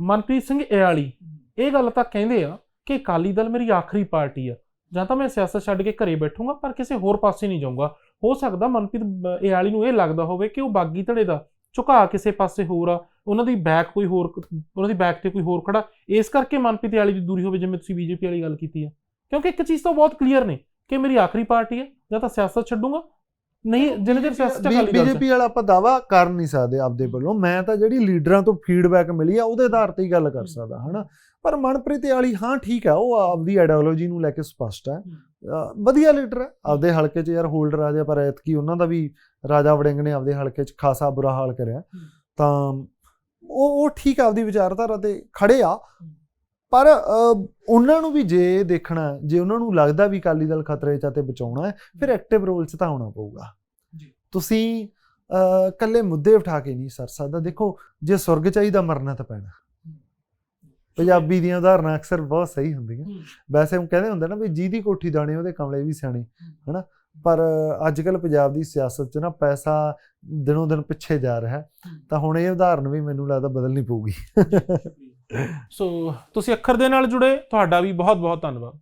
ਮਨਪ੍ਰੀਤ ਸਿੰਘ ਏਆਲੀ ਇਹ ਗੱਲ ਤਾਂ ਕਹਿੰਦੇ ਆ ਕਿ ਅਕਾਲੀ ਦਲ ਮੇਰੀ ਆਖਰੀ ਪਾਰਟੀ ਆ। ਜਾਂ ਤਾਂ ਮੈਂ ਸਿਆਸਤ ਛੱਡ ਕੇ ਘਰੇ ਬੈਠੂੰਗਾ ਪਰ ਕਿਸੇ ਹੋਰ ਪਾਸੇ ਨਹੀਂ ਜਾਊਂਗਾ। ਹੋ ਸਕਦਾ ਮਨਪ੍ਰੀਤ ਬ- ਏਆਲੀ ਨੂੰ ਇਹ ਲੱਗਦਾ ਹੋਵੇ ਕਿ ਉਹ ਬਾਗੀ ਧੜੇ ਦਾ ਝੁਕਾ ਕਿਸੇ ਪਾਸੇ ਹੋਰ ਆ ਉਹਨਾਂ ਦੀ ਬੈਕ ਕੋਈ ਹੋਰ ਉਹਨਾਂ ਦੀ ਬੈਕ ਤੇ ਕੋਈ ਹੋਰ ਖੜਾ। ਇਸ ਕਰਕੇ ਮਨਪ੍ਰੀਤ ਏਆਲੀ ਦੀ ਦੂਰੀ ਹੋਵੇ ਜਿਵੇਂ ਤੁਸੀਂ ਬੀਜੇਪੀ ਵਾਲੀ ਗੱਲ ਕੀਤੀ ਆ। ਕਿਉਂਕਿ ਇੱਕ ਚੀਜ਼ ਤਾਂ ਬਹੁਤ ਕਲੀਅਰ ਨੇ ਕਿ ਮੇਰੀ ਆਖਰੀ ਪਾਰਟੀ ਹੈ ਜਾਂ ਤਾਂ ਸਿਆਸਤ ਛੱਡੂੰਗਾ। ਨਹੀਂ ਜਿੰਨੇ ਚਿਰ ਸਿਆਸਤ ਚ ਅਕਾਲੀ ਦਲ 'ਚ- ਬੀਜੇਪੀ ਵਾਲਾ ਆਪਾਂ ਦਾਵਾ ਕਰ ਨਹੀਂ ਸਕਦੇ ਆਪਦੇ ਵੱਲੋਂ। ਮੈਂ ਤਾਂ ਜਿਹੜੀ ਲੀਡਰਾਂ ਤੋਂ ਫੀਡਬੈਕ ਮਿਲੀ ਆ ਉਹਦੇ ਆਧਾਰ ਤੇ ਹੀ ਗੱਲ ਕਰ ਸਕਦਾ ਹਨਾ? ਪਰ ਮਨਪ੍ਰੀਤ ਵਾਲੀ ਹਾਂ ਠੀਕ ਹੈ ਉਹ ਆਪਦੀ ਆਈਡੀਓਲੋਜੀ ਨੂੰ ਲੈ ਕੇ ਸਪਸ਼ਟ ਹੈ। ਵਧੀਆ ਲੀਡਰ ਹੈ ਆਪਦੇ ਹਲਕੇ 'ਚ ਯਾਰ ਹੋਲਡ ਰਾਜਾ ਪਰ ਐਤਕੀ ਉਹਨਾਂ ਦਾ ਵੀ ਰਾਜਾ ਵੜਿੰਗ ਨੇ ਆਪਦੇ ਹਲਕੇ 'ਚ ਖਾਸਾ ਬੁਰਾ ਹਾਲ ਕਰਿਆ। ਤਾਂ ਉਹ ਉਹ ਠੀਕ ਆ ਆਪਦੀ ਵਿਚਾਰਧਾਰਾ ਤੇ ਖੜੇ ਆ। ਪਰ ਉਹਨਾਂ ਨੂੰ ਵੀ ਜੇ ਦੇਖਣਾ ਜੇ ਉਹਨਾਂ ਨੂੰ ਲੱਗਦਾ ਵੀ ਅਕਾਲੀ ਦਲ ਖਤਰੇ 'ਚ ਆ ਤੇ ਬਚਾਉਣਾ ਹੈ ਫਿਰ ਐਕਟਿਵ ਰੋਲ 'ਚ ਤਾਂ ਆਉਣਾ ਪਊਗਾ। ਜੀ। ਤੁਸੀਂ ਇਕੱਲੇ ਮੁੱਦੇ ਉਠਾ ਕੇ ਨਹੀਂ ਸਰ ਸਕਦਾ। ਦੇਖੋ ਜੇ ਸੁਰਗ ਚਾਹੀਦਾ ਮਰਨਾ ਤਾਂ ਪੈਣਾ। ਪੰਜਾਬੀ ਦੀਆਂ ਉਦਾਹਰਨਾਂ ਅਕਸਰ ਬਹੁਤ ਸਹੀ ਹੁੰਦੀਆਂ। ਵੈਸੇ ਉਹ ਕਹਿੰਦੇ ਹੁੰਦੇ ਨਾ ਵੀ ਜਿਹਦੀ ਕੋਠੀ ਦਾਣੇ ਉਹਦੇ ਕਮਲੇ ਵੀ ਸਿਆਣੇ ਹਨਾ? ਪਰ ਅੱਜ ਕੱਲ ਪੰਜਾਬ ਦੀ ਸਿਆਸਤ 'ਚ ਨਾ ਪੈਸਾ ਦਿਨੋਂ ਦਿਨ ਪਿੱਛੇ ਜਾ ਰਿਹਾ। ਤਾਂ ਹੁਣ ਇਹ ਉਦਾਹਰਨ ਵੀ ਮੈਨੂੰ ਲੱਗਦਾ ਬਦਲਣੀ ਪਊਗੀ। [LAUGHS] ਸੋ ਤੁਸੀਂ ਅੱਖਰ ਦੇ ਨਾਲ ਜੁੜੇ ਤੁਹਾਡਾ ਵੀ ਬਹੁਤ ਬਹੁਤ ਧੰਨਵਾਦ।